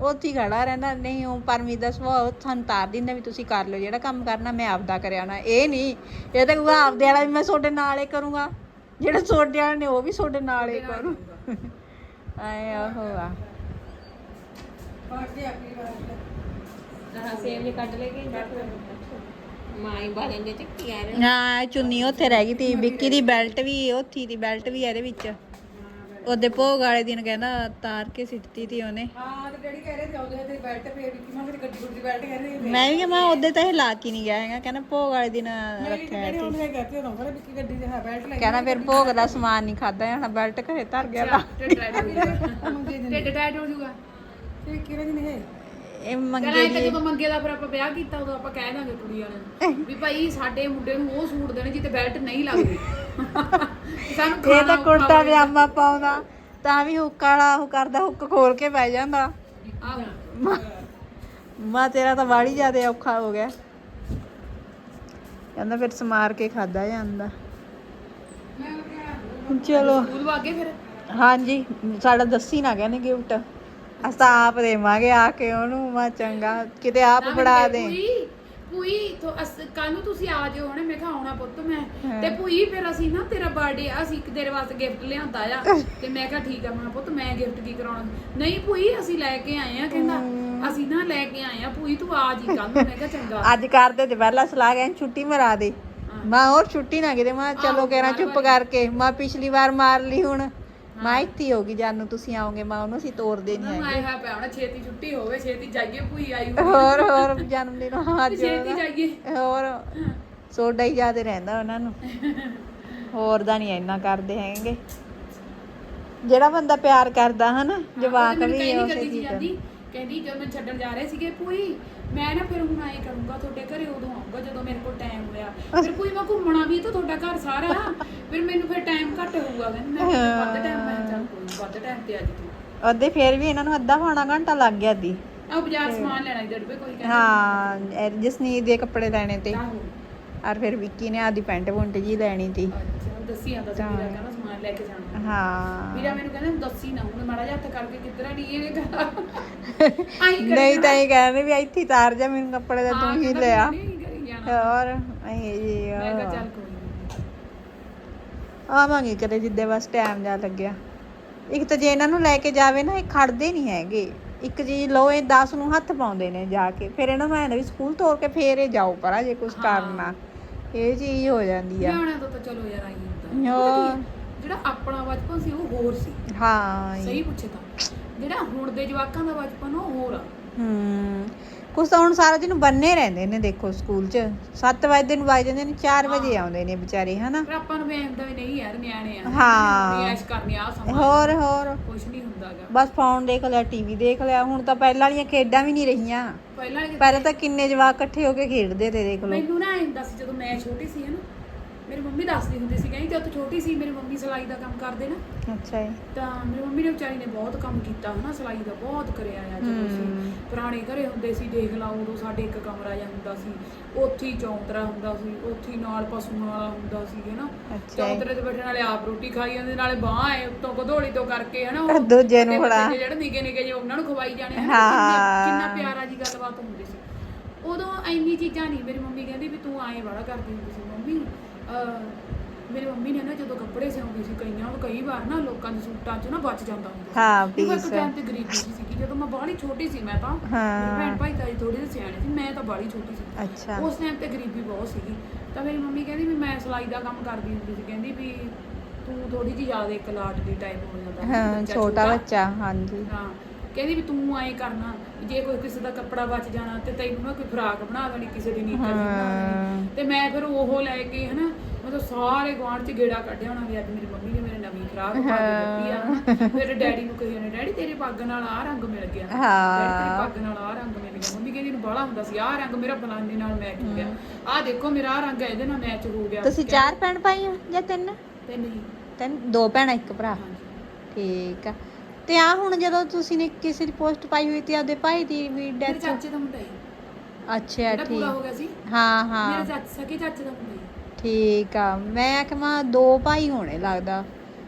ਉੱਥੇ ਹੀ ਖੜਾ ਰਹਿੰਦਾ ਨਹੀਂ ਉਹ ਪਰਮੀਤ ਦਾ ਸੁਭਾਅ ਉਹ ਸਾਨੂੰ ਤਾਰ ਦਿੰਦਾ ਵੀ ਤੁਸੀਂ ਕਰ ਲਓ ਜਿਹੜਾ ਕੰਮ ਕਰਨਾ ਮੈਂ ਆਪਦਾ ਕਰਿਆ ਨਾ ਇਹ ਨਹੀਂ ਇਹ ਤਾਂ ਕਹੂਗਾ ਆਪਦੇ ਵਾਲਾ ਵੀ ਮੈਂ ਤੁਹਾਡੇ ਨਾਲ ਹੀ ਕਰੂੰਗਾ ਜਿਹੜੇ ਤੁਹਾਡੇ ਵਾਲੇ ਨੇ ਉਹ ਵੀ ਤੁਹਾਡੇ ਨਾਲ ਹੀ ਕਰੂ। ਆਏ ਆਹੋ ਆ। ਬਾਅਦ ਦੇ ਆਪਣੀ ਬਾਤ ਹਾਂ ਸੇਮ ਨੇ ਕੱਢ ਲੈ ਕੇ ਮਾਈ ਬਾਲਣ ਦੇ ਚੱਕੀ ਆ ਰਹੇ ਨਾ ਚੁੰਨੀ ਉੱਥੇ ਰਹਿ ਗਈ ਤੀ ਵਿੱਕੀ ਦੀ ਬੈਲਟ ਵੀ ਉੱਥੀ ਦੀ ਬੈਲਟ ਵੀ ਇਹਦੇ ਵਿੱਚ। ਉਹਦੇ ਭੋਗ ਵਾਲੇ ਦਿਨ ਕਹਿੰਦਾ ਤਾਰ ਕੇ ਸਿੱਟਤੀ ਤੀ ਉਹਨੇ। ਹਾਂ ਤੇ ਡੈਡੀ ਕਹਿ ਰਹੇ ਤੇਰੀ ਬੈਲਟ ਫੇਰ ਵੀ ਕਿਵੇਂ ਤੇਰੀ ਗੱਡੀ ਗੁੱਡੀ ਦੀ ਬੈਲਟ ਕਹਿੰਦੇ ਨੇ। ਮੈਂ ਵੀ ਕਿਹਾ ਮੈਂ ਉਹਦੇ ਤਾਂ ਇਹ ਲਾ ਕੇ ਨਹੀਂ ਗਿਆ ਹੈਗਾ ਕਹਿੰਦਾ ਭੋਗ ਵਾਲੇ ਦਿਨ ਰੱਖਿਆ ਡੈਡੀ ਹੁਣ ਇਹ ਕਹਤੇ ਹੋ ਨਾ ਵਿੱਕੀ ਗੱਡੀ ਦੇ ਹੈ ਬੈਲਟ ਲੈ ਕਹਿੰਦਾ ਫਿਰ ਭੋਗ ਦਾ ਸਮਾਨ ਨਹੀਂ ਖਾਦਾ ਜਾਣਾ ਬੈਲਟ ਘਰੇ ਧਰ ਗਿਆ ਢਿੱਡ ਟਾਈਟ ਹੋ ਜਾਊਗਾ। ਹੋ ਤੇ ਕਿਹੜੇ ਦਿਨ ਇਹ ਇਹ ਚਲ ਮੰਗੇ ਐ ਤਾਂ ਜਦੋਂ ਮੰਗੇ ਦਾ ਫਿਰ ਆਪਾਂ ਵਿਆਹ ਕੀਤਾ ਉਦੋਂ ਆਪਾਂ ਕਹਿ ਦਾਂਗੇ ਕੁੜੀ ਵਾਲਿਆਂ ਨੂੰ ਵੀ ਭਾਈ ਸਾਡੇ ਮੁੰਡੇ ਨੂੰ ਉਹ ਸੂਟ ਦੇਣੇ ਜਿੱਤੇ ਬੈਲਟ ਨਹੀਂ ਲੱਗਦੀ। ਸਾਨੂੰ ਇਹ ਖਾਣਾ ਤਾਂ ਕੁੜਤਾ ਪਜਾਮਾ ਪਾਉਂਦਾ ਤਾਂ ਵੀ ਹੁੱਕ ਵਾਲਾ ਉਹ ਕਰਦਾ ਹੁੱਕ ਖੋਲ ਕੇ ਪੈ ਜਾਂਦਾ। ਆਹੋ ਮਾ ਤੇਰਾ ਤਾਂ ਵਾੜੀ ਜ਼ਿਆਦਾ ਔਖਾ ਹੋ ਗਿਆ। ਕਹਿੰਦਾ ਫਿਰ ਸਮਾਰ ਕੇ ਖਾਦਾ ਜਾਂਦਾ। ਚਲੋ। ਸਕੂਲ ਵਾਗੇ ਫਿਰ? ਹਾਂਜੀ ਸਾਡਾ ਦੱਸੀ ਨਾ ਕਹਿੰਦੇ ਗਿਫਟ। ਅਸਾਂ ਆਪ ਦੇਵਾਂਗੇ ਆ ਕੇ ਉਹਨੂੰ ਮਾ ਚੰਗਾ ਕਿਤੇ ਆਪ ਫੜਾ ਦੇ। ਭੂਈ ਭੂਈ ਤੋਂ ਕੱਲ ਨੂੰ ਤੁਸੀਂ ਆ ਜਿਓ ਹਣੇ ਮੈਂ ਕਿਹਾ ਆਉਣਾ ਪੁੱਤ ਮੈਂ। ਤੇ ਭੂਈ ਫਿਰ ਅਸੀਂ ਨਾ ਤੇਰਾ ਬਰਥਡੇ ਅਸੀਂ ਇੱਕ ਤੇਰੇ ਵਾਸਤੇ ਗਿਫਟ ਲਿਆਂਦਾ ਆ। ਤੇ ਮੈਂ ਕਿਹਾ ਠੀਕ ਆ ਮੈਂ ਪੁੱਤ ਮੈਂ ਗਿਫਟ ਕੀ ਕਰਾਉਣਾ? ਨਹੀਂ ਭੂਈ ਅਸੀਂ ਲੈ ਕੇ ਆਏ ਆ ਕਹਿੰਦਾ ਅਸੀਂ ਨਾ ਲੈ ਕੇ ਆਏ ਆ ਭੂਈ ਤੂੰ ਆ ਜੀ ਕੱਲ ਨੂੰ ਮੈਂ ਕਿਹਾ ਚੰਗਾ। ਅੱਜ ਕਰਦੇ ਤੇ ਪਹਿਲਾਂ ਸਲਾਹ ਗਏ ਛੁੱਟੀ ਮਰਾ ਦੇ। ਮਾਂ ਹੋਰ ਛੁੱਟੀ ਨਾ ਕਿਤੇ ਮਾਂ ਚਲੋ ਕਹਿਣਾ ਚੁੱਪ ਕਰਕੇ ਮਾਂ ਪਿਛਲੀ ਵਾਰ ਮਾਰ ਲਈ ਹੁਣ। ਮਾਂ ਇੱਥੇ ਹੀ ਹੋਗੀ ਜਾਨੂੰ ਤੁਸੀਂ ਆਓਗੇ ਮਾਂ ਉਹਨੂੰ ਅਸੀਂ ਤੋਰਦੇ ਨਹੀਂ ਨੂੰ ਆਇਆ ਪਿਆ ਹੁਣ ਛੇਤੀ ਛੁੱਟੀ ਹੋਵੇ ਛੇਤੀ ਜਾਈਏ ਭੂਈ ਆਈ ਹੈਗੇ। ਹੋਈ ਹੋਰ ਹੋਰ ਜਨਮ ਦਿਨ ਅੱਜ ਛੇਤੀ ਜਾਈਏ। ਹੋਰ ਸੋਡਾ ਹੀ ਜ਼ਿਆਦਾ ਰਹਿੰਦਾ ਉਹਨਾਂ ਨੂੰ। ਹੋਰ ਦਾ ਨਹੀਂ ਇੰਨਾ ਕਰਦੇ ਹੈਗੇ। ਜਿਹੜਾ ਬੰਦਾ ਪਿਆਰ ਕਰਦਾ ਹਨਾ ਜਵਾਕ ਵੀ ਨੀ ਉਸੇ ਚੀਜ਼ ਕਹਿੰਦੀ ਜਦ ਮੈਂ ਛੱਡਣ ਜਾ ਰਹੇ ਸੀਗੇ ਭੂਈ ਮੈਂ ਨਾ ਫਿਰ ਹੁਣ ਆਏ ਕਰੂੰਗਾ ਤੁਹਾਡੇ ਘਰੇ ਉਦੋਂ ਆਊਂਗਾ ਜਦੋਂ ਮੇਰੇ ਕੋਲ ਟਾਈਮ ਹੋਇਆ। ਫਿਰ ਭੂਈ ਮੈਂ ਘੁੰਮਣਾ ਵੀ ਤਾਂ ਤੁਹਾਡਾ ਘਰ ਸਾਰਾ। ਫਿਰ ਮੈਨੂੰ ਫਿਰ ਟਾਈਮ ਘੱਟ ਹੋਊਗਾ ਕਹਿੰਦੀ ਮੈਂ ਕਿਹਾ ਵੱਧ ਟਾਈਮ ਮੈਂ ਚੱਲ ਕੋਈ ਨੀ, ਵੱਧ ਟਾਈਮ ਤੇ ਆ ਜੀ ਤੂੰ। ਉਹਦੇ ਫੇਰ ਵੀ ਇਹਨਾਂ ਨੂੰ ਅੱਧਾ ਪੌਣਾ ਘੰਟਾ ਲੱਗ ਗਿਆ ਦੀ ਆ ਬਾਜ਼ਾਰ ਸਮਾਨ ਲੈਣਾ ਇਧਰ ਵੀ ਕੋਈ ਕਹਿੰਦਾ। ਹਾਂ ਇਹ ਜਸਨੀਤ ਦੇ ਕੱਪੜੇ ਲੈਣੇ ਤੇ। ਆਹੋ। ਔਰ ਫਿਰ ਵਿੱਕੀ ਨੇ ਆਦੀ ਪੈਂਟ ਪੁੰਟ ਜੀ ਲੈਣੀ ਤੀ। ਅੱਛਾ ਦੱਸੀ ਆਂਦਾ ਸੀ ਵੀਰਾ ਕਹਿੰਦਾ ਸਮਾਨ ਲੈ ਕੇ ਜਾਣਾ। ਹਾਂ। ਵੀਰਾ ਮੈਨੂੰ ਕਹਿੰਦਾ ਦੱਸੀ ਨਾ ਹੁਣ ਮਾੜਾ ਜਿਹਾ ਹੱਥ ਕਰਕੇ ਕਿੱਧਰ ਆਈ ਨਹੀਂ ਤਾਂ ਇਹ ਕਹਿੰਦੇ ਵੀ ਇੱਥੇ ਹੀ ਤਾਰ ਜਾ ਮੈਨੂੰ ਕੱਪੜੇ ਦਾ ਤੂੰ ਹੀ ਲਿਆ। ਨਹੀਂ ਕਰੀ ਜਾਣਾ। ਹੋਰ ਇਹ ਜੀ ਮੈਂ ਕਿਹਾ ਚੱਲ ਕੋਈ ਨੀ। ਆਵਾਂਗੇ ਕਦੇ ਜਿੱਦੇ ਬਸ ਟਾਈਮ ਜਾ ਲੱਗਿਆ। ਇੱਕ ਤਾਂ ਜੇ ਇਹਨਾਂ ਨੂੰ ਲੈ ਕੇ ਜਾਵੇ ਨਾ ਇਹ ਖੜਦੇ ਨਹੀਂ ਹੈਗੇ। ਇੱਕ ਚੀਜ਼ ਲਓ ਇਹ 10 ਨੂੰ ਹੱਥ ਪਾਉਂਦੇ ਨੇ ਜਾ ਕੇ। ਫਿਰ ਇਹਨਾਂ ਨੂੰ ਐਂ ਵੀ ਸਕੂਲ ਤੋਰ ਕੇ ਫੇਰ ਇਹ ਜਾਓ ਪਰਾ ਜੇ ਕੁਝ। ਕਰਨਾ। ਇਹ ਚੀਜ਼ ਹੋ ਜਾਂਦੀ ਆ। ਨਿਆਣਿਆਂ ਤੋਂ ਤਾਂ ਚਲੋ ਯਾਰ ਆਈ ਹੁੰਦਾ। ਹੈ? ਜਿਹੜਾ ਆਪਣਾ ਬਚਪਨ ਸੀ ਉਹ ਹੋਰ ਸੀ। ਹਾਂ। ਸਹੀ ਪੁੱਛੇ ਤਾਂ। ਜਿਹੜਾ ਹੁਣ ਦੇ ਜਵਾਕਾਂ ਦਾ ਬਚਪਨ ਉਹ ਹੋਰ ਆ। ਹੂੰ। ਕੁਛ ਤਾਂ ਹੁਣ ਸਾਰਾ ਦਿਨ ਬੰਨੇ ਰਹਿੰਦੇ ਨੇ ਦੇਖੋ ਸਕੂਲ 'ਚ। 7 ਵਜੇ ਨੂੰ ਵਜ ਜਾਂਦੇ ਨੇ 4 ਵਜੇ ਆਉਂਦੇ ਨੇ ਵਿਚਾਰੇ ਹਨਾ? ਪਰ ਆਪਾਂ ਨੂੰ ਵੀ ਹੁੰਦਾ ਵੀ ਨਹੀਂ ਯਾਰ ਨਿਆਣੇ ਆ। ਹਾਂ। ਐਸ਼ ਕਰਨੀ ਆ ਸਮਾਂ। ਹੋਰ ਹੋਰ। ਕੁਝ ਨਹੀਂ ਹੁੰਦਾਗਾ। ਬਸ ਫੋਨ ਦੇਖ ਲਿਆ ਟੀਵੀ ਦੇਖ ਲਿਆ ਹੁਣ ਤਾਂ ਪਹਿਲਾਂ ਵਾਲੀਆਂ ਖੇਡਾਂ ਵੀ ਨਹੀਂ ਰਹੀਆਂ। ਪਹਿਲਾਂ ਵਾਲੇ ਪਹਿਲਾਂ ਤਾਂ ਕਿੰਨੇ ਜਵਾਕ ਇਕੱਠੇ ਹੋ ਕੇ ਖੇਡਦੇ ਤੇ ਦੇਖ ਲਓ। ਮੈਨੂੰ ਨਾ ਸੀ ਜਦੋਂ ਮੈਂ ਛੋਟੀ ਸੀ ਹਨਾ ਮੇਰੀ ਮੰਮੀ ਦੱਸਦੀ ਹੁੰਦੀ ਸੀ ਕਹਿੰਦੀ ਜਦ ਛੋਟੀ ਸੀ ਮੇਰੀ ਮੰਮੀ ਸਿਲਾਈ ਦਾ ਕੰਮ ਕਰਦੇ ਨਾ ਅੱਛਾ ਜੀ ਤਾਂ ਮੇਰੀ ਮੰਮੀ ਨੇ ਵਿਚਾਰੀ ਨੇ ਬਹੁਤ ਕੰਮ ਕੀਤਾ ਹਨਾ ਸਿਲਾਈ ਦਾ ਬਹੁਤ ਕਰਿਆ ਆ ਜਦੋਂ ਹਮ। ਪੁਰਾਣੇ ਘਰੇ ਹੁੰਦੇ ਸੀ ਦੇਖ ਲਾ ਉਦੋਂ ਸਾਡੇ ਇੱਕ ਕਮਰਾ ਜਿਹਾ ਹੁੰਦਾ ਸੀ ਉੱਥੇ ਹੀ ਚੌਂਤਰਾ ਹੁੰਦਾ ਸੀ ਉੱਥੇ ਹੀ ਨਾਲ ਪਸ਼ੂਆਂ ਵਾਲਾ ਹੁੰਦਾ ਸੀ ਹਨਾ ਜੀ। ਚੌਂਤਰੇ ਤੇ ਬੈਠੇ ਨਾਲੇ ਆਪ ਰੋਟੀ ਖਾਈ ਜਾਂਦੇ ਨਾਲੇ ਬਾਹ ਐ ਉੱਤੋਂ ਗਧੋਲੀ ਤੋਂ ਕਰਕੇ ਹਨਾ ਉਹ ਦੂਜੇ ਨੂੰ ਫੜਾ। ਜਿਹੜੇ ਨਿੱਕੇ ਨਿੱਕੇ ਜਿਹੇ ਉਹਨਾਂ ਨੂੰ ਖਵਾਈ ਜਾਣੇ। ਕਿੰਨੇ- ਪਿਆਰਾ ਜੀ ਗੱਲਬਾਤ ਹੁੰਦੀ ਸੀ ਉਦੋਂ ਇੰਨੀ ਚੀਜ਼ਾਂ ਨਹੀਂ ਮੇਰੀ ਮੰਮੀ ਕਹਿੰਦੀ ਵੀ ਤੂੰ ਆਏ ਬੜਾ ਕਰਦੀ ਹੁੰਦੀ ਸੀ ਮੰਮੀ ਮੇਰੀ ਮੰਮੀ ਨੇ ਨਾ ਜਦੋਂ ਕੱਪੜੇ ਸਿਉਂਦੀ ਸੀ ਕਈਆਂ ਨੂੰ ਕਈ ਵਾਰ ਨਾ ਲੋਕਾਂ ਦੇ ਸੂਟਾਂ 'ਚ ਨਾ ਬਚ ਜਾਂਦਾ ਹੁੰਦਾ ਹਾਂ ਦੇਖੋ ਇੱਕ ਟਾਈਮ ਤੇ ਗਰੀਬੀ ਸੀ ਸੀਗੀ ਜਦੋਂ ਮੈਂ ਬਾਹਲੀ ਛੋਟੀ ਸੀ ਮੈਂ ਤਾਂ ਮੇਰੇ ਭੈਣ ਹਾਂ ਭਾਈ ਤਾਈ ਥੋੜੀ ਜਿਹੀ ਸਿਆਣੇ ਸੀ ਮੈਂ ਤਾਂ ਬਾਹਲੀ ਛੋਟੀ ਸੀ। ਅੱਛਾ। ਉਸ ਟਾਈਮ ਤੇ ਗਰੀਬੀ ਬਹੁਤ ਸੀਗੀ। ਤਾਂ ਮੇਰੀ ਮੰਮੀ ਕਹਿੰਦੀ ਵੀ ਮੈਂ ਸਿਲਾਈ ਦਾ ਕੰਮ ਕਰਦੀ ਹੁੰਦੀ ਸੀ ਕਹਿੰਦੀ ਵੀ ਤੂੰ ਥੋੜੀ ਜਿਹੀ ਜ਼ਿਆਦਾ ਇੱਕ ਲਾਟ ਦੀ ਟਾਈਪ ਹੋ ਜਾਂਦਾ ਹਾਂ ਛੋਟਾ। ਬੱਚਾ ਹਾਂਜੀ। ਹਾਂ। ਕਹਿੰਦੀ ਵੀ ਤੂੰ ਐਂ ਕਰਨਾ ਜੇ ਕੋਈ ਕਿਸੇ ਦਾ ਕੱਪੜਾ ਬਚ ਜਾਣਾ ਤੇ ਤੈਨੂੰ ਨਾ ਕੋਈ ਫਰਾਕ ਬਣਾ ਦੇਣੀ ਕਿਸੇ ਦੀ ਨੀਕਰ ਬਣਾ ਹਾਂ। ਦੇਣੀ ਤੇ ਮੈਂ ਫਿਰ ਉਹ ਲੈ ਕੇ ਹਨਾ ਮਤਲਬ ਸਾਰੇ ਗੁਆਂਢ ਚ ਗੇੜਾ ਕੱਢਿਆ ਹੋਣਾ ਵੀ ਅੱਜ ਮੇਰੀ ਮੰਮੀ ਨੇ ਮੇਰੇ ਨਵੀਂ ਫਰਾਕ ਪਾ ਕੇ ਦਿੱਤੀ ਆ। ਫਿਰ ਡੈਡੀ ਨੂੰ ਕਹੀ ਉਹਨੇ ਡੈਡੀ ਤੇਰੀ ਪੱਗ ਨਾਲ ਆਹ ਰੰਗ ਮਿਲ ਗਿਆ। ਹਾਂ। ਡੈਡੀ ਤੇਰੀ ਪੱਗ ਨਾਲ ਆਹ ਰੰਗ ਮਿਲ ਗਿਆ। ਮੰਮੀ ਕਹਿੰਦੀ ਨੂੰ ਬਾਹਲਾ ਹੁੰਦਾ ਸੀ ਆਹ ਰੰਗ ਮੇਰਾ ਫਲਾਣੇ ਨਾਲ ਮੈਚ ਹੋ ਗਿਆ। ਆਹ ਦੇਖੋ ਮੇਰਾ ਆਹ ਰੰਗ ਇਹਦੇ ਨਾਲ ਮੈਚ ਹੋ ਗਿਆ। ਤੁਸੀਂ ਚਾਰ ਭੈਣ ਭਾਈ ਹੋ ਜਾਂ ਤਿੰਨ? ਤੇ ਨਹੀਂ ਤਿੰਨ? ਦੋ ਭੈਣਾਂ ਇੱਕ ਭਰਾ। ਠੀਕ ਆ। ਤੇ ਆ ਹੁਣ ਜਦੋਂ ਤੁਸੀਂ ਨੇ ਕਿਸੇ ਦੀ ਪੋਸਟ ਪਾਈ ਹੋਈ ਤੇ ਆਪਦੇ ਭਾਈ ਦੀ ਵੀ ਮੇਰੇ ਡੈਥ ਚਾਚੇ ਦਾ ਮੁੰਡਾ ਹੀ। ਅੱਛਾ ਜਿਹੜਾ ਪੂਰਾ ਹੋ ਠੀਕ ਗਿਆ ਸੀ। ਹਾਂ ਮੇਰੇ ਹਾਂ ਚਾਚੇ ਸਕੇ ਚਾਚੇ ਦਾ ਮੁੰਡਾ ਠੀਕ ਆ। ਮੈਂ ਕਹਾਂ ਦੋ ਭਾਈ ਹੋਣੇ ਲੱਗਦਾ।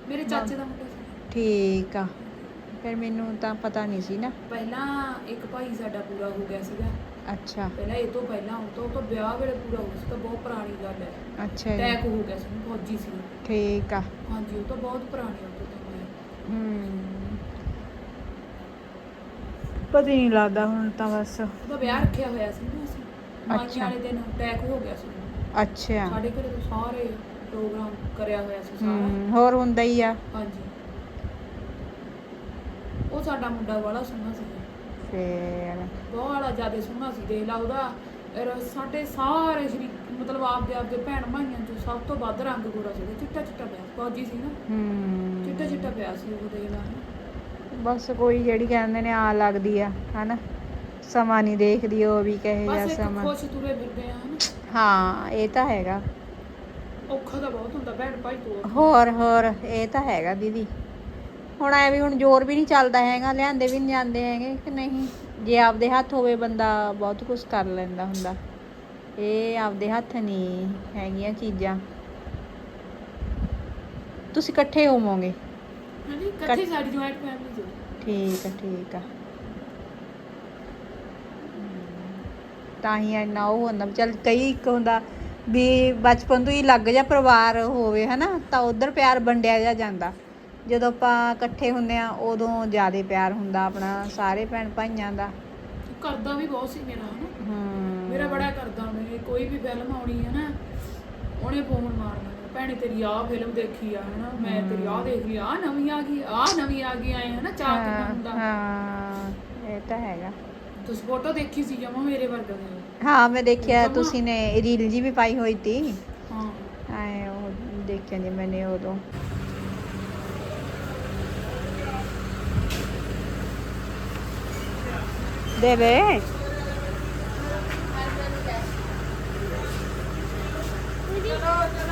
ਮੇਰੇ ਚਾਚੇ ਦਾ ਮੁੰਡਾ ਸੀ। ਠੀਕ ਆ। ਫਿਰ ਮੈਨੂੰ ਤਾਂ ਪਤਾ ਨਹੀਂ ਸੀ ਨਾ। ਪਹਿਲਾਂ ਇੱਕ ਭਾਈ ਸਾਡਾ ਪੂਰਾ ਹੋ ਗਿਆ ਸੀਗਾ। ਅੱਛਾ। ਪਹਿਲਾਂ ਇਹ ਤੋਂ ਪਹਿਲਾਂ ਉਹ ਤੋਂ ਉਹ ਤੋਂ ਵਿਆਹ ਵੇਲੇ ਪੂਰਾ ਹੋ ਗਿਆ ਸੀ। ਤਾਂ ਬਹੁਤ ਪੁਰਾਣੀ ਗੱਲ ਹੈ। ਅੱਛਾ ਜੀ। ਟੈਕ ਹੋ ਗਿਆ ਸੀ ਫੌਜੀ ਸੀ। ਠੀਕ ਆ। ਹਾਂਜੀ ਉਹ ਤਾਂ ਬਹੁਤ ਪੁਰਾਣੀ ਉਹ ਤੋਂ ਤਾਂ ਹੋਇਆ। ਹੂੰ। ਪਤਾ ਹੀ ਨਹੀਂ ਲੱਗਦਾ ਹੁਣ ਤਾਂ ਬਸ। ਉਹਦਾ ਵਿਆਹ ਰੱਖਿਆ ਹੋਇਆ ਸੀ ਨਾ ਅਸੀਂ। ਮਾਈਆਂ ਅੱਛਾ। ਵਾਲੇ ਦਿਨ ਟੈਕ ਹੋ ਗਿਆ ਸੀ। ਉਹਨੂੰ। ਅੱਛਾ। ਸਾਡੇ ਘਰੇ ਤਾਂ ਸਾਰੇ ਪ੍ਰੋਗਰਾਮ ਕਰਿਆ ਹੋਇਆ ਸੀ ਸਾਰਾ। ਹੂੰ ਹੋਰ ਹੁੰਦਾ ਹੀ ਆ। ਹਾਂਜੀ। ਉਹ ਸਾਡਾ ਮੁੰਡਾ ਵਾਲਾ ਸੋਹਣਾ ਸੀ। ਫੇਰ। ਬਹੁਤ ਜ਼ਿਆਦਾ ਸੋਹਣਾ ਸੀ ਦੇਖ ਲਾ ਉਹਦਾ। ਅਰ ਸਾਡੇ ਸਾਰੇ ਸ਼ਰੀ ਮਤਲਬ ਆਪਦੇ ਆਪਦੇ ਭੈਣ ਭਾਈਆਂ ਚੋਂ ਸਭ ਤੋਂ ਵੱਧ ਰੰਗ ਗੋਰਾ ਸੀ ਚਿੱਟਾ ਚਿੱਟਾ ਪਿਆ ਫੌਜੀ ਸੀ ਨਾ। ਹੂੰ। ਚਿੱਟਾ ਚਿੱਟਾ ਪਿਆ ਸੀ ਉਹ ਦੇਖ ਲਾ। ਬਸ ਕੋਈ ਜਿਹੜੀ ਕਹਿੰਦੇ ਨੇ ਆ ਲੱਗਦੀ ਆ ਹਨਾ? ਸਮਾਂ ਨਹੀਂ ਦੇਖਦੀ ਉਹ ਵੀ ਕਹੇ ਜਾ ਬਸ ਇੱਕ ਸਮਾਂ। ਖੁਸ਼ ਤੁਰੇ ਫਿਰਦੇ ਆ ਹਨਾ? ਹਾਂ ਇਹ ਤਾਂ ਹੈਗਾ। ਔਖਾ ਤਾਂ ਬਹੁਤ ਹੁੰਦਾ ਭੈਣ ਭਾਈ ਤੋਂ ਹੋਰ ਹੋਰ ਇਹ ਤਾਂ ਹੈਗਾ ਦੀਦੀ। ਹੁਣ ਐ ਵੀ ਹੁਣ ਜ਼ੋਰ ਵੀ ਨਹੀਂ ਚੱਲਦਾ ਹੈਗਾ ਲਿਆਂਦੇ ਵੀ ਨਹੀਂ ਜਾਂਦੇ ਹੈਗੇ ਕਿ ਨਹੀਂ? ਜੇ ਆਪਦੇ ਹੱਥ ਹੋਵੇ ਬੰਦਾ ਬਹੁਤ ਕੁਝ ਕਰ ਲੈਂਦਾ ਹੁੰਦਾ। ਇਹ ਆਪਦੇ ਹੱਥ ਨਹੀਂ ਹੈਗੀਆਂ ਚੀਜ਼ਾਂ। ਤੁਸੀਂ ਇਕੱਠੇ ਹੋਵੋਗੇ? ਹਾਂਜੀ ਇਕੱਠੀ ਸਾਡੀ ਜੁਆਇੰਟ ਫੈਮਿਲੀ ਠੀਕ ਆ ਠੀਕ ਆ। ਤਾਂ ਹੀ ਇੰਨਾ ਉਹ ਹੁੰਦਾ ਵੀ ਚੱਲ ਕਈ ਇੱਕ ਹੁੰਦਾ ਵੀ ਬਚਪਨ ਤੋਂ ਹੀ ਲੱਗ ਜਾ ਪਰਿਵਾਰ ਹੋਵੇ ਹਨਾ ਤਾਂ ਉਧਰ ਪਿਆਰ ਵੰਡਿਆ ਜਾ ਜਾਂਦਾ। ਜਦੋਂ ਆਪਾਂ ਇਕੱਠੇ ਹੁੰਦੇ ਆ ਉਦੋਂ ਜ਼ਿਆਦਾ ਪਿਆਰ ਹੁੰਦਾ ਆਪਣਾ ਸਾਰੇ ਭੈਣ ਭਾਈਆਂ ਦਾ। ਕਰਦਾ ਵੀ ਬਹੁਤ ਸੀ ਮੇਰਾ ਹਨਾ। ਮੇਰਾ ਬੜਾ ਕਰਦਾ ਉਹਨੇ ਕੋਈ ਵੀ ਫਿਲਮ ਆਉਣੀ ਹੈ ਨਾ ਉਹਨੇ ਫੋਨ ਮਾਰਨਾ। ਭੈਣੇ ਤੇਰੀ ਆ ਫਿਲਮ ਦੇਖੀ ਆ ਹਨਾ? ਮੈਂ ਤੇਰੀ ਆ ਦੇਖ ਲਈ ਆ ਨਵੀਂ ਆ ਗਈ ਆ ਨਵੀਂ ਆ ਗਈ ਆਏ ਹਨਾ? ਚਾਹ ਕਿੰਨਾ ਹੁੰਦਾ। ਹਾਂ ਇਹ ਤਾਂ ਹੈਗਾ। ਤੁਸੀਂ ਫੋਟੋ ਦੇਖੀ ਸੀ ਜਮਾ ਮੇਰੇ ਵਰਗਾ ਦੇ? ਹਾਂ ਮੈਂ ਦੇਖਿਆ ਤੁਸੀਂ ਨੇ ਰੀਲ ਜੀ ਵੀ ਪਾਈ ਹੋਈ ਸੀ ਹਾਂ। ਆਏ ਉਹ ਦੇਖਿਆ ਜੀ ਮੈਨੇ ਉਦੋਂ। ਦੇ ਵੇ ਚਲੋ ਚਲੋ।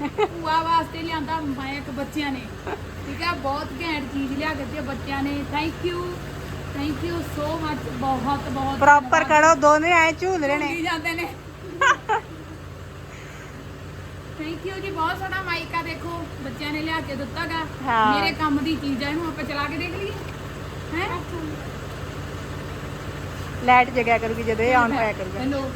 ਭੂਆ ਵਾਸਤੇ ਲਿਆਂਦਾ ਮੈਂ ਇੱਕ ਬੱਚਿਆਂ ਨੇ। ਠੀਕ ਹੈ ਬਹੁਤ ਘੈਂਟ ਚੀਜ਼ ਲਿਆ ਕੇ ਦਿੱਤੀ ਬੱਚਿਆਂ ਨੇ। Thank you thank you so much ਬਹੁਤ ਬਹੁਤ ਪ੍ਰੋਪਰ ਕਰੋ ਦੋਨੇ ਐ ਝੂਲ ਰਹੇ ਨੇ ਜਾਂਦੇ ਨੇ। ਥੈਂਕ ਯੂ ਜੀ ਬਹੁਤ ਸੋਹਣਾ ਮਾਈਕ ਦੇਖੋ। ਬੱਚਿਆਂ ਨੇ ਲਿਆ ਕੇ ਦਿੱਤਾਗਾ। ਮੇਰੇ ਕੰਮ ਦੀ ਚੀਜ਼ ਆ ਇਹਨੂੰ ਆਪਾਂ ਚਲਾ ਕੇ ਦੇਖ ਲਈਏ। ਹੈ? ਲਾਈਟ ਜਗਿਆ ਕਰੂਗੀ ਜਦੋਂ ਇਹ ਆਨ ਹੋਇਆ ਕਰੂਗਾ। ਹੈਲੋ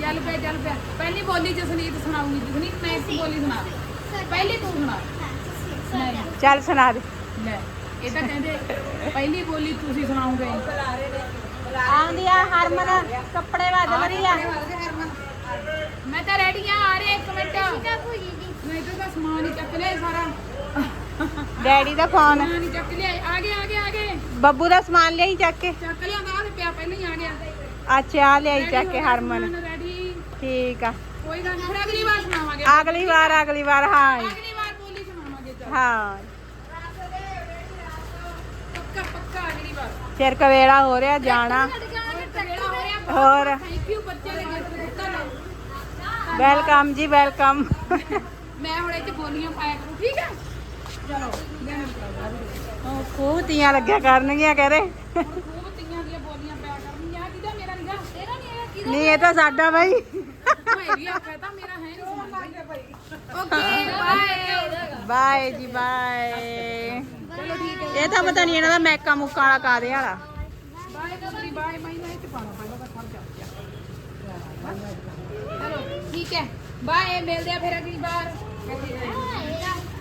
ਚੱਲ ਪਿਆ ਚੱਲ ਪਿਆ ਪਹਿਲੀ ਬੋਲੀ ਜਸਨੀਤ ਸੁਣਾਉਂਗੀ ਜਸਨੀਤ ਮੈਂ ਇੱਕ ਬੋਲੀ ਸੁਣਾ ਪਹਿਲੀ ਤੂੰ ਸੁਣਾ ਨਹੀਂ ਚੱਲ ਸੁਣਾ ਦੇ। ਲੈ ਇਹ ਤਾਂ ਕਹਿੰਦੇ ਪਹਿਲੀ ਬੋਲੀ ਤੁਸੀਂ ਸੁਣਾਓਗੇ। ਆਉਂਦੀ ਆ ਹਰਮਨ ਕੱਪੜੇ ਵੱਜ ਰਹੀ ਆ। ਮੈਂ ਤਾਂ ਰੈਡੀ ਆ ਆ ਰਹੇ ਇੱਕ ਮਿੰਟ। ਨਹੀਂ ਤਾਂ ਸਮਾਨ ਹੀ ਚੱਕ ਲਿਆ ਸਾਰਾ। ਡੈਡੀ ਦਾ ਫੋਨ। ਸਮਾਨ ਹੀ ਚੱਕ ਲਿਆ। ਆ ਗਏ ਆ ਗਏ ਆ ਗਏ। ਬੱਬੂ ਦਾ ਸਮਾਨ ਲਿਆਈ ਚੱਕ ਕੇ? ਚੱਕ ਲਿਆ ਦਾ ਪਿਆ ਪਹਿਲਾਂ ਹੀ ਆ ਗਿਆ। ਅੱਛਾ ਆ ਲਿਆਈ ਚੱਕ ਕੇ ਹਰਮਨ। ਰੈਡੀ ਠੀਕ ਆ। ਕੋਈ ਗੱਲ ਨਹੀਂ ਅਗਲੀ ਵਾਰ ਸੁਣਾਵਾਂਗੇ। ਅਗਲੀ ਵਾਰ ਅਗਲੀ ਵਾਰ ਹਾਂ। ਅਗਲੀ ਵਾਰ ਬੋਲੀ ਸੁਣਾਵਾਂਗੇ ਚੱਲ। ਹਾਂ। ਪੱਕਾ ਪੱਕਾ ਅਗਲੀ ਵਾਰ। ਚਿਰ ਕਵੇਲਾ ਹੋ ਰਿਹਾ ਜਾਣਾ। ਹੋਰ। ਥੈਂਕ ਯੂ ਬੱਚਿਆਂ ਨੇ ਗਿਫਟ ਦਿੱਤਾ ਨਾ। ਵੈਲਕਮ ਜੀ ਵੈਲਕਮ ਮੈਂ ਹੁਣ ਚ ਬੋਲੀਆਂ ਪਾਇਆ ਕਰੂ ਠੀਕ ਹੈ? ਚਲੋ ਲੈਣ ਤੀਆਂ ਲੱਗਿਆ ਕਰਨਗੀਆਂ ਕਹਿੰਦੇ। ਨਹੀਂ, ਇਹ ਤਾਂ ਸਾਡਾ ਬਾਈ। ਮੈਂ ਬਾਏ ਜੀ, ਬਾਏ। ਇਹ ਤਾਂ ਪਤਾ ਨਹੀਂ ਇਹਨਾਂ ਦਾ ਮੈਕਾ ਮੁੱਕਾ ਵਾਲਾ ਕਾਦੇ ਵਾਲਾ। ਠੀਕ ਹੈ। ਬਾਏ, ਮਿਲਦੇ ਆ ਫਿਰ ਅਗਲੀ ਵਾਰ।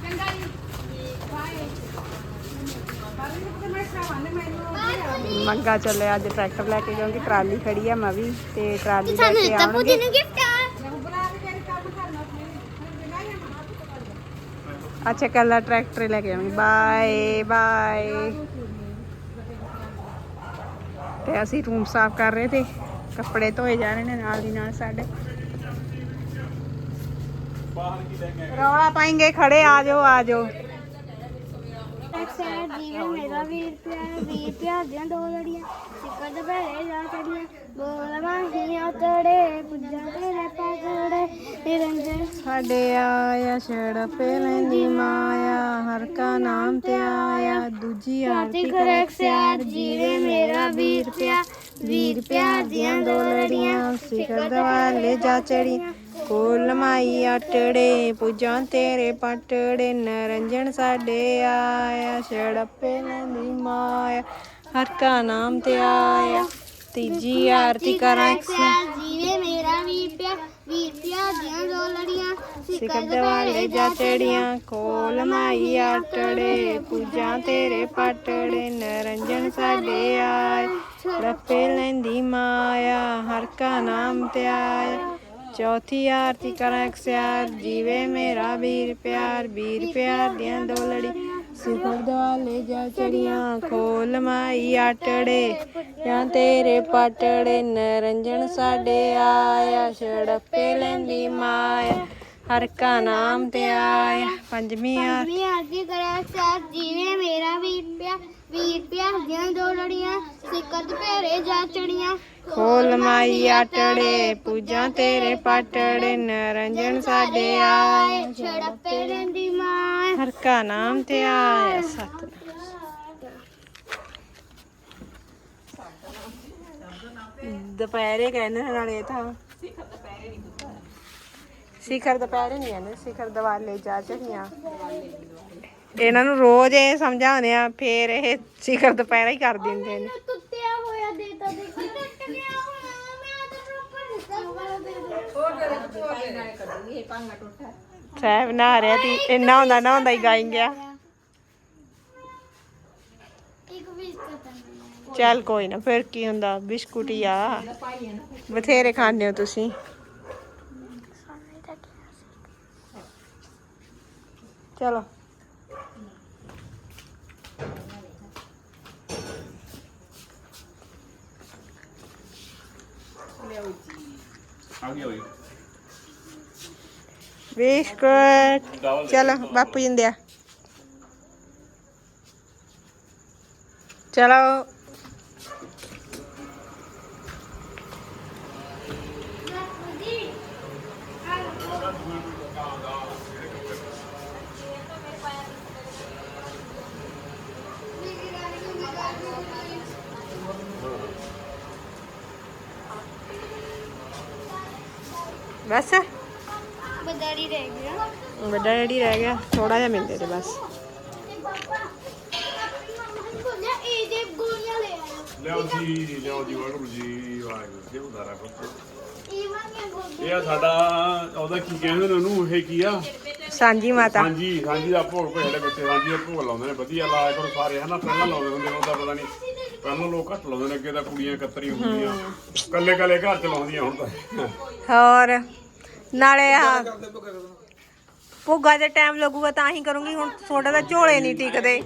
ਚੰਗਾ ਜੀ। ਮੰਗਾ ਚੱਲੇ ਅੱਜ ਟਰੈਕਟਰ ਲੈ ਕੇ ਕਿਉਂਕਿ ਟਰਾਲੀ ਖੜੀ ਆ ਮੈਂ ਵੀ ਤੇ ਟਰਾਲੀ ਲੈ ਕੇ ਆਉਣਗੇ। ਅੱਛਾ ਕੱਲਾ ਟਰੈਕਟਰ ਹੀ ਲੈ ਕੇ ਆਵਾਂਗੇ ਬਾਏ ਬਾਏ ਤੇ ਅਸੀਂ ਰੂਮ ਸਾਫ਼ ਕਰ ਰਹੇ ਤੇ ਕੱਪੜੇ ਧੋਏ ਜਾ ਰਹੇ ਨੇ ਨਾਲ ਦੀ ਨਾਲ ਸਾਡੇ। ਰੌਲਾ ਪਾਏਂਗੇ ਖੜੇ ਆ ਜਾਓ ਆ ਜਾਓ। ਅਕਸਰ ਜੀਵਨ ਮੇਰਾ ਵੀਰ ਪਿਆਰ ਵੀਰ ਪਿਆਰ ਦੀਆਂ ਦੋ ਲੜੀਆਂ ਸਿੱਕਰ ਦੇ ਭੈੜੇ ਜਾ ਚੜੀਆਂ ਬੋਲ ਮਾਹੀਆਂ ਤੜੇ ਪੁੱਜਾ ਤੇਰੇ ਪਾਗੜੇ ਨਿਰੰਜਨ। ਸਾਡੇ ਆਇਆ ਛੜਪੇ ਲੈਂਦੀ ਮਾਇਆ ਹਰ ਕਾ ਨਾਮ ਤੇ ਆਇਆ ਦੂਜੀ ਆਰਤੀ ਕਰੇ ਸਿਆਰ ਜੀਵੇ ਮੇਰਾ ਵੀਰ ਪਿਆ ਵੀਰ ਪਿਆਰ ਦੀਆਂ ਦੋ ਲੜੀਆਂ ਸਿਖਰ ਦਵਾਲੇ ਜਾ ਚੜੀ ਕੋਲ ਮਾਈ ਅਟੜੇ ਪੂਜਾਂ ਤੇਰੇ ਪਟੜੇ ਨਰੰਜਨ ਸਾਡੇ ਆਇਆ ਛੜਪੇ ਲੈਂਦੀ ਮਾਇਆ ਹਰ ਕਾ ਨਾਮ ਤੇ ਆਇਆ। ਤੀਜੀ ਆਰਤੀ ਕਰਾਂ ਇੱਕ ਜੀਵੇ ਮੇਰਾ ਵੀਰ ਪਿਆ ਵੀਰ ਪਿਆਰ ਦੀਆਂ ਦੋ ਲੜੀਆਂ ਸਿਕਰ ਦਵਾਲੇ ਜਾ ਚੜੀਆਂ ਕੋਲ ਮਾਈ ਆਟੜੇ ਪੂਜਾਂ ਤੇਰੇ ਪਟੜੇ ਨਰੰਜਨ ਸਾਡੇ ਆਏ ਰੱਪੇ ਲੈਂਦੀ ਮਾਇਆ ਹਰ ਕਾ ਨਾਮ ਤੇ ਆਇਆ। ਚੌਥੀ ਆਰਤੀ ਕਰਾਂ ਸਿਆਰ ਜੀਵੇ ਮੇਰਾ ਵੀਰ ਪਿਆਰ ਵੀਰ ਪਿਆਰ ਦੀਆਂ ਦੋ ਲੜੀ। ਸਿਕਰ ਦਵਾਲੇ ਜਾ ਚੜੀਆਂ ਕੋਲ ਮਾਈ ਆਟੜੇ। ਜਾਂ ਤੇਰੇ ਪਾਟੜੇ ਨਰੰਜਨ ਸਾਡੇ ਆਇਆ, ਛੜਪੇ ਲੈਂਦੀ ਮਾਇਆ। ਹਰ ਕਾ ਨਾਮ ਤੇ ਆਇਆ, ਪੰਜਵੀਂ ਆਰ ਆਰਤੀ ਕਰੇ ਸਿਆਰ ਜੀਵੇ ਮੇਰਾ ਵੀਰ ਪਿਆ ਵੀਰ ਪਿਆਰ ਦੀਆਂ ਦੋ ਲੜੀਆਂ ਸਿੱਕਰ ਦੇ ਭੈੜੇ ਜਾ ਚੜੀਆਂ। ਖੋਲ ਮਾਈ ਆਟੜੇ ਪੂਜਾਂ ਤੇਰੇ ਪਟੜੇ ਨਰੰਜਨ ਸਾਡੇ ਆਏ। ਛੜਪੇ ਲੈਂਦੀ ਮਾਂ। ਹਰ ਕਾ ਨਾਮ ਤੇ ਆਇਆ ਸਤਿ ਦੁਪਹਿਰੇ ਕਹਿੰਦੇ ਨਾਲੇ ਤਾਂ। ਸਿਖਰ ਦੁਪਹਿਰੇ ਨਹੀਂ ਕਹਿੰਦੇ ਸਿਖਰ ਦਵਾਲੇ ਜਾ ਚੜੀਆਂ। ਇਹਨਾਂ ਨੂੰ ਰੋਜ਼ ਇਹ ਸਮਝਾਉਂਦੇ ਆ ਫੇਰ ਇਹ ਸਿਖਰ ਦੁਪਹਿਰਾ ਹੀ ਕਰ ਦਿੰਦੇ ਨੇ। ਟੁੱਟਿਆ ਹੋਇਆ ਦੇਤਾ ਦੇ ਟੁੱਟ ਗਿਆ ਹੁਣ ਮੈਂ ਤਾਂ ਪ੍ਰੋਪਰ ਦਿੱਤਾ ਇਹ ਪਾਂਗਾ ਟੁੱਟਾ। ਸਾਹਿਬ ਨਾ ਰਿਹਾ ਤੀ ਇੰਨਾ ਹੁੰਦਾ ਨਾ ਹੁੰਦਾ ਹੀ ਗਾਈ ਗਿਆ। ਇੱਕ ਚੱਲ ਕੋਈ ਨਾ ਫਿਰ ਕੀ ਹੁੰਦਾ ਬਿਸਕੁਟ ਹੀ ਆ। ਬਥੇਰੇ ਖਾਂਦੇ ਹੋ ਤੁਸੀਂ। ਚਲੋ। ਬਿਸਕੁਟ ਚਲੋ ਬਾਪੂ ਜਿੰਦਿਆ ਚਲੋ। ਬਸ? ਬਦਾਰੀ ਰਹਿ ਗਿਆ। ਵੱਡਾ ਡੈਡੀ ਰਹਿ ਗਿਆ ਥੋੜਾ ਜਿਹਾ ਮਿਲਦੇ ਤੇ ਬਸ। ਲਿਆਓ ਜੀ ਲਿਆਓ ਜੀ ਵਾਹਿਗੁਰੂ ਜੀ ਵਾਹਿਗੁਰੂ ਜੀ ਉਦਾਰਾ ਕਰੋ। ਇਹ ਵਾਂਗੀਆਂ ਗੋਲੀਆਂ ਇਹ ਆ ਸਾਡਾ ਉਹਦਾ ਕੀ ਕਹਿੰਦੇ ਨੇ ਉਹਨੂੰ ਇਹ ਕੀ ਆ? ਸਾਂਝੀ ਮਾਤਾ। ਹਾਂਜੀ ਹਾਂਜੀ ਦਾ ਭੋਗ ਭੇੜੇ ਵਿੱਚ ਹਾਂਜੀ ਦਾ ਭੋਗ ਲਾਉਂਦੇ ਨੇ ਵਧੀਆ ਲਾਇਆ ਕਰੋ ਸਾਰੇ ਹਨਾ? ਪਹਿਲਾਂ ਲਾਉਂਦੇ ਹੁੰਦੇ ਨੇ ਉਹਦਾ ਪਤਾ ਨਹੀਂ ਪਹਿਲਾਂ ਲੋਕ ਘੱਟ ਲਾਉਂਦੇ ਨੇ ਅੱਗੇ ਤਾਂ ਕੁੜੀਆਂ ਕਤਰੀ ਹੁੰਦੀਆਂ। ਕੱਲੇ ਕੱਲੇ ਘਰ ਚ ਲਾਉਂਦੀਆਂ ਹੁਣ ਤਾਂ। ਹੋਰ? ਨਾਲੇ ਆ ਭੁੱਗਾ ਦੇ ਟਾਈਮ ਲੱਗੂਗਾ ਤਾਂ ਹੀ ਕਰੂੰਗੀ ਹੁਣ ਤੁਹਾਡੇ ਤਾਂ ਝੋਲੇ ਨਹੀਂ ਟਿਕਦੇ।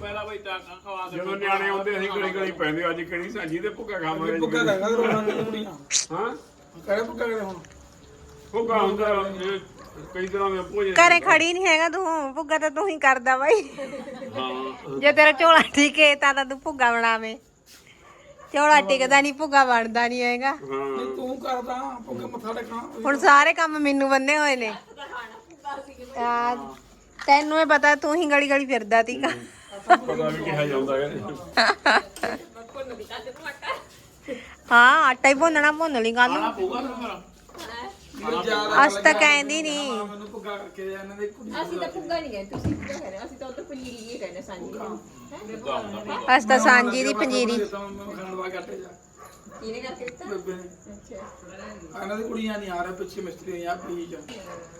ਜਦੋਂ ਨਿਆਣੇ ਆਉਂਦੇ ਅਸੀਂ ਗਲੀ ਗਲੀ ਪੈਂਦੇ ਅੱਜ ਕਿਹੜੀ ਸਾਂਝੀ ਦੇ ਭੁੱਗਾ ਖਾਵਾਂਗੇ ਪੁੱਕਾ ਕਰਨਾ ਤੇ ਰੋਣਾ ਨਹੀਂ ਕੁੜੀਆਂ ਹਾਂ? ਕਰੇ ਪੁੱਕਾ ਕਰੇ ਹੁਣ। ਭੁੱਗਾ ਹੁੰਦਾ ਇਹ ਕਈ ਤਰ੍ਹਾਂ ਦੇ ਭੋਜਨ ਘਰੇ ਖੜੀ ਨਹੀਂ ਹੈਗਾ ਤੂੰ ਭੁੱਗਾ ਤਾਂ ਤੂੰ ਹੀ ਕਰਦਾ ਬਾਈ। ਹਾਂ। ਜੇ ਤੇਰਾ ਝੋਲਾ ਟਿਕੇ ਤਾਂ ਤਾਂ ਤੂੰ ਭੁੱਗਾ ਬਣਾਵੇਂ। ਝੋਲਾ ਟਿਕਦਾ ਨਹੀਂ ਭੁੱਗਾ ਬਣਦਾ ਨਹੀਂ ਹੈਗਾ। ਹਾਂ। ਤੂੰ ਕਰਦਾ ਪੁੱਕਾ ਮੱਥਾ ਟੇਕਣਾ। ਹੁਣ ਸਾਰੇ ਕੰਮ ਮੈਨੂੰ ਬੰਨੇ ਹੋਏ ਨੇ। ਆ, ਤੈਨੂੰ ਇਹ ਪਤਾ ਤੂੰ ਹੀ ਗਲੀ ਗਲੀ ਫਿਰਦਾ ਤੀਗਾ ਪਤਾ ਵੀ ਕਿਹਾ ਜਾਂਦਾ ਹੈ ਹਾਂ ਆਟਾ ਹੀ ਭੁੰਨਣਾ ਭੁੰਨ ਲਈ ਗੱਲ। ਪਊਗਾ ਫਿਰ ਅਸ ਤਾਂ ਕਹਿੰਦੀ ਨਹੀਂ ਮੈਨੂੰ ਪੁੱਕਾ ਕਰਕੇ ਇਹਨਾਂ ਦੇ ਕੁੜੀ ਅਸੀਂ ਤਾਂ ਪੁੱਗਾ ਨਹੀਂ ਗਏ ਤੁਸੀਂ ਪੁੱਗਾ ਕਹਿੰਦੇ ਅਸੀਂ ਤਾਂ ਉਧਰ ਪਨੀਰੀ ਹੀ ਕਹਿੰਦੇ ਸਾਂਝੀ। ਨੂੰ ਅਸ ਤਾਂ ਸਾਂਝੀ ਦੀ ਪੰਜੀਰੀ ਤਾਂ ਮੈਂ ਖੰਡਵਾ ਕੱਟੇ ਜਾ ਕਿਹਨੇ ਕਰਕੇ ਦਿੱਤਾ? ਬੇਬੇ ਨੇ। ਅੱਛਾ। ਆ ਇਹਨਾਂ ਦੀ ਕੁੜੀਆਂ ਨਹੀਂ ਆ ਰਹੇ ਪਿੱਛੇ ਮਿਸਤਰੀ ਆ। ਪਲੀਜ਼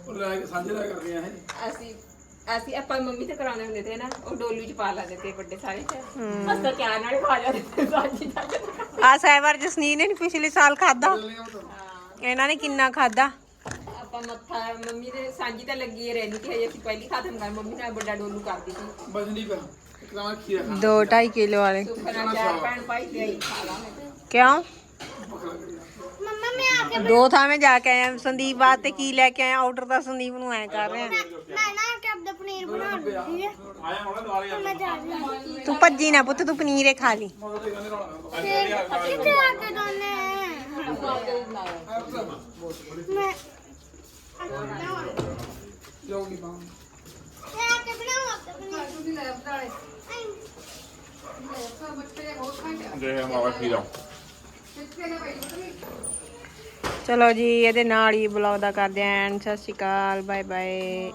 ਉਹ ਲੈ ਕੇ ਸਾਂਝੇ ਦਾ ਕਰਦੀਆਂ ਇਹ। ਅਸੀਂ ਅਸੀਂ ਆਪਾਂ ਮੰਮੀ ਤੇ ਕਰਾਉਂਦੇ ਹੁੰਦੇ ਤੇ ਨਾ ਉਹ ਡੋਲੂ ਚ ਪਾ ਲੈਂਦੇ ਤੇ ਵੱਡੇ ਸਾਰੇ ਚ। ਅਸੀਂ ਤਾਂ ਚਾਹ ਨਾਲ ਖਾ ਜਾਂਦੇ ਤੇ ਸਾਂਝੀ ਦਾ। ਆ ਸਹਿਬਰ ਜਸਨੀਨ ਨੇ ਨੀ ਪਿਛਲੇ ਸਾਲ ਖਾਦਾ ਇਹਨਾਂ ਨੇ ਕਿੰਨਾ ਖਾਦਾ ਆਪਾਂ ਮੱਥਾ ਮੰਮੀ ਦੇ ਸਾਂਝੀ ਤਾਂ ਲੱਗੀ ਹੀ ਰਹਿੰਦੀ ਕਿ ਹਜੇ ਅਸੀਂ ਪਹਿਲੀ ਖਤਮ ਕਰ ਮੰਮੀ ਨਾਲ ਵੱਡਾ ਡੋਲੂ ਕਰਦੀ ਸੀ। ਬਸ ਨਹੀਂ ਕਰ ਖੀਰਾ 2 2.5 ਕਿਲੋ ਵਾਲੇ। ਕਿਉਂ? ਪਕੜਾ ਕਰੀ ਮੰਮਾ ਮੈਂ ਆ ਕੇ ਦੋ ਥਾਵੇਂ ਜਾ ਕੇ ਆਇਆ ਸੰਦੀਪ ਬਾਤ ਤੇ ਕੀ ਲੈ ਕੇ ਆਇਆ ਆਰਡਰ ਤਾਂ ਸੰਦੀਪ ਨੂੰ ਐ ਕਰ ਰਿਹਾ। ਮੈਂ ਨਾ ਆ ਕੇ ਆਪਦਾ ਪਨੀਰ ਬਣਾ ਲਈ ਹੈ ਆਇਆ ਹੁਣ ਦੁਆਰੇ ਮੈਂ ਜਾ ਰਹੀ ਹਾਂ। ਤੂੰ ਭੱਜੀ ਨਾ ਪੁੱਤ ਤੂੰ ਪਨੀਰੇ ਖਾ ਲਈ। ਕਿੱਥੇ ਆ ਕੇ ਦੋਨੇ ਮੈਂ ਜਾਊਗੀ ਬਾਹਰ ਮੈਂ ਆ ਕੇ ਬਣਾਉਂ ਆਪਦਾ ਪਨੀਰ ਤੁਸੀਂ ਲੈ ਬਦਾਲੇ ਲੈ ਬੱਚੇ ਹੋਰ ਖਾਂਦੇ ਦੇ ਮਾਵਾ ਖੀਰਾ ਕਿੱਥੇ ਨੇ ਚਲੋ ਜੀ ਇਹਦੇ ਨਾਲ ਹੀ ਬਲੌਗ ਦਾ ਕਰਦੇ ਆਂ। ਸਤਿ ਸ਼੍ਰੀ ਅਕਾਲ ਬਾਏ ਬਾਏ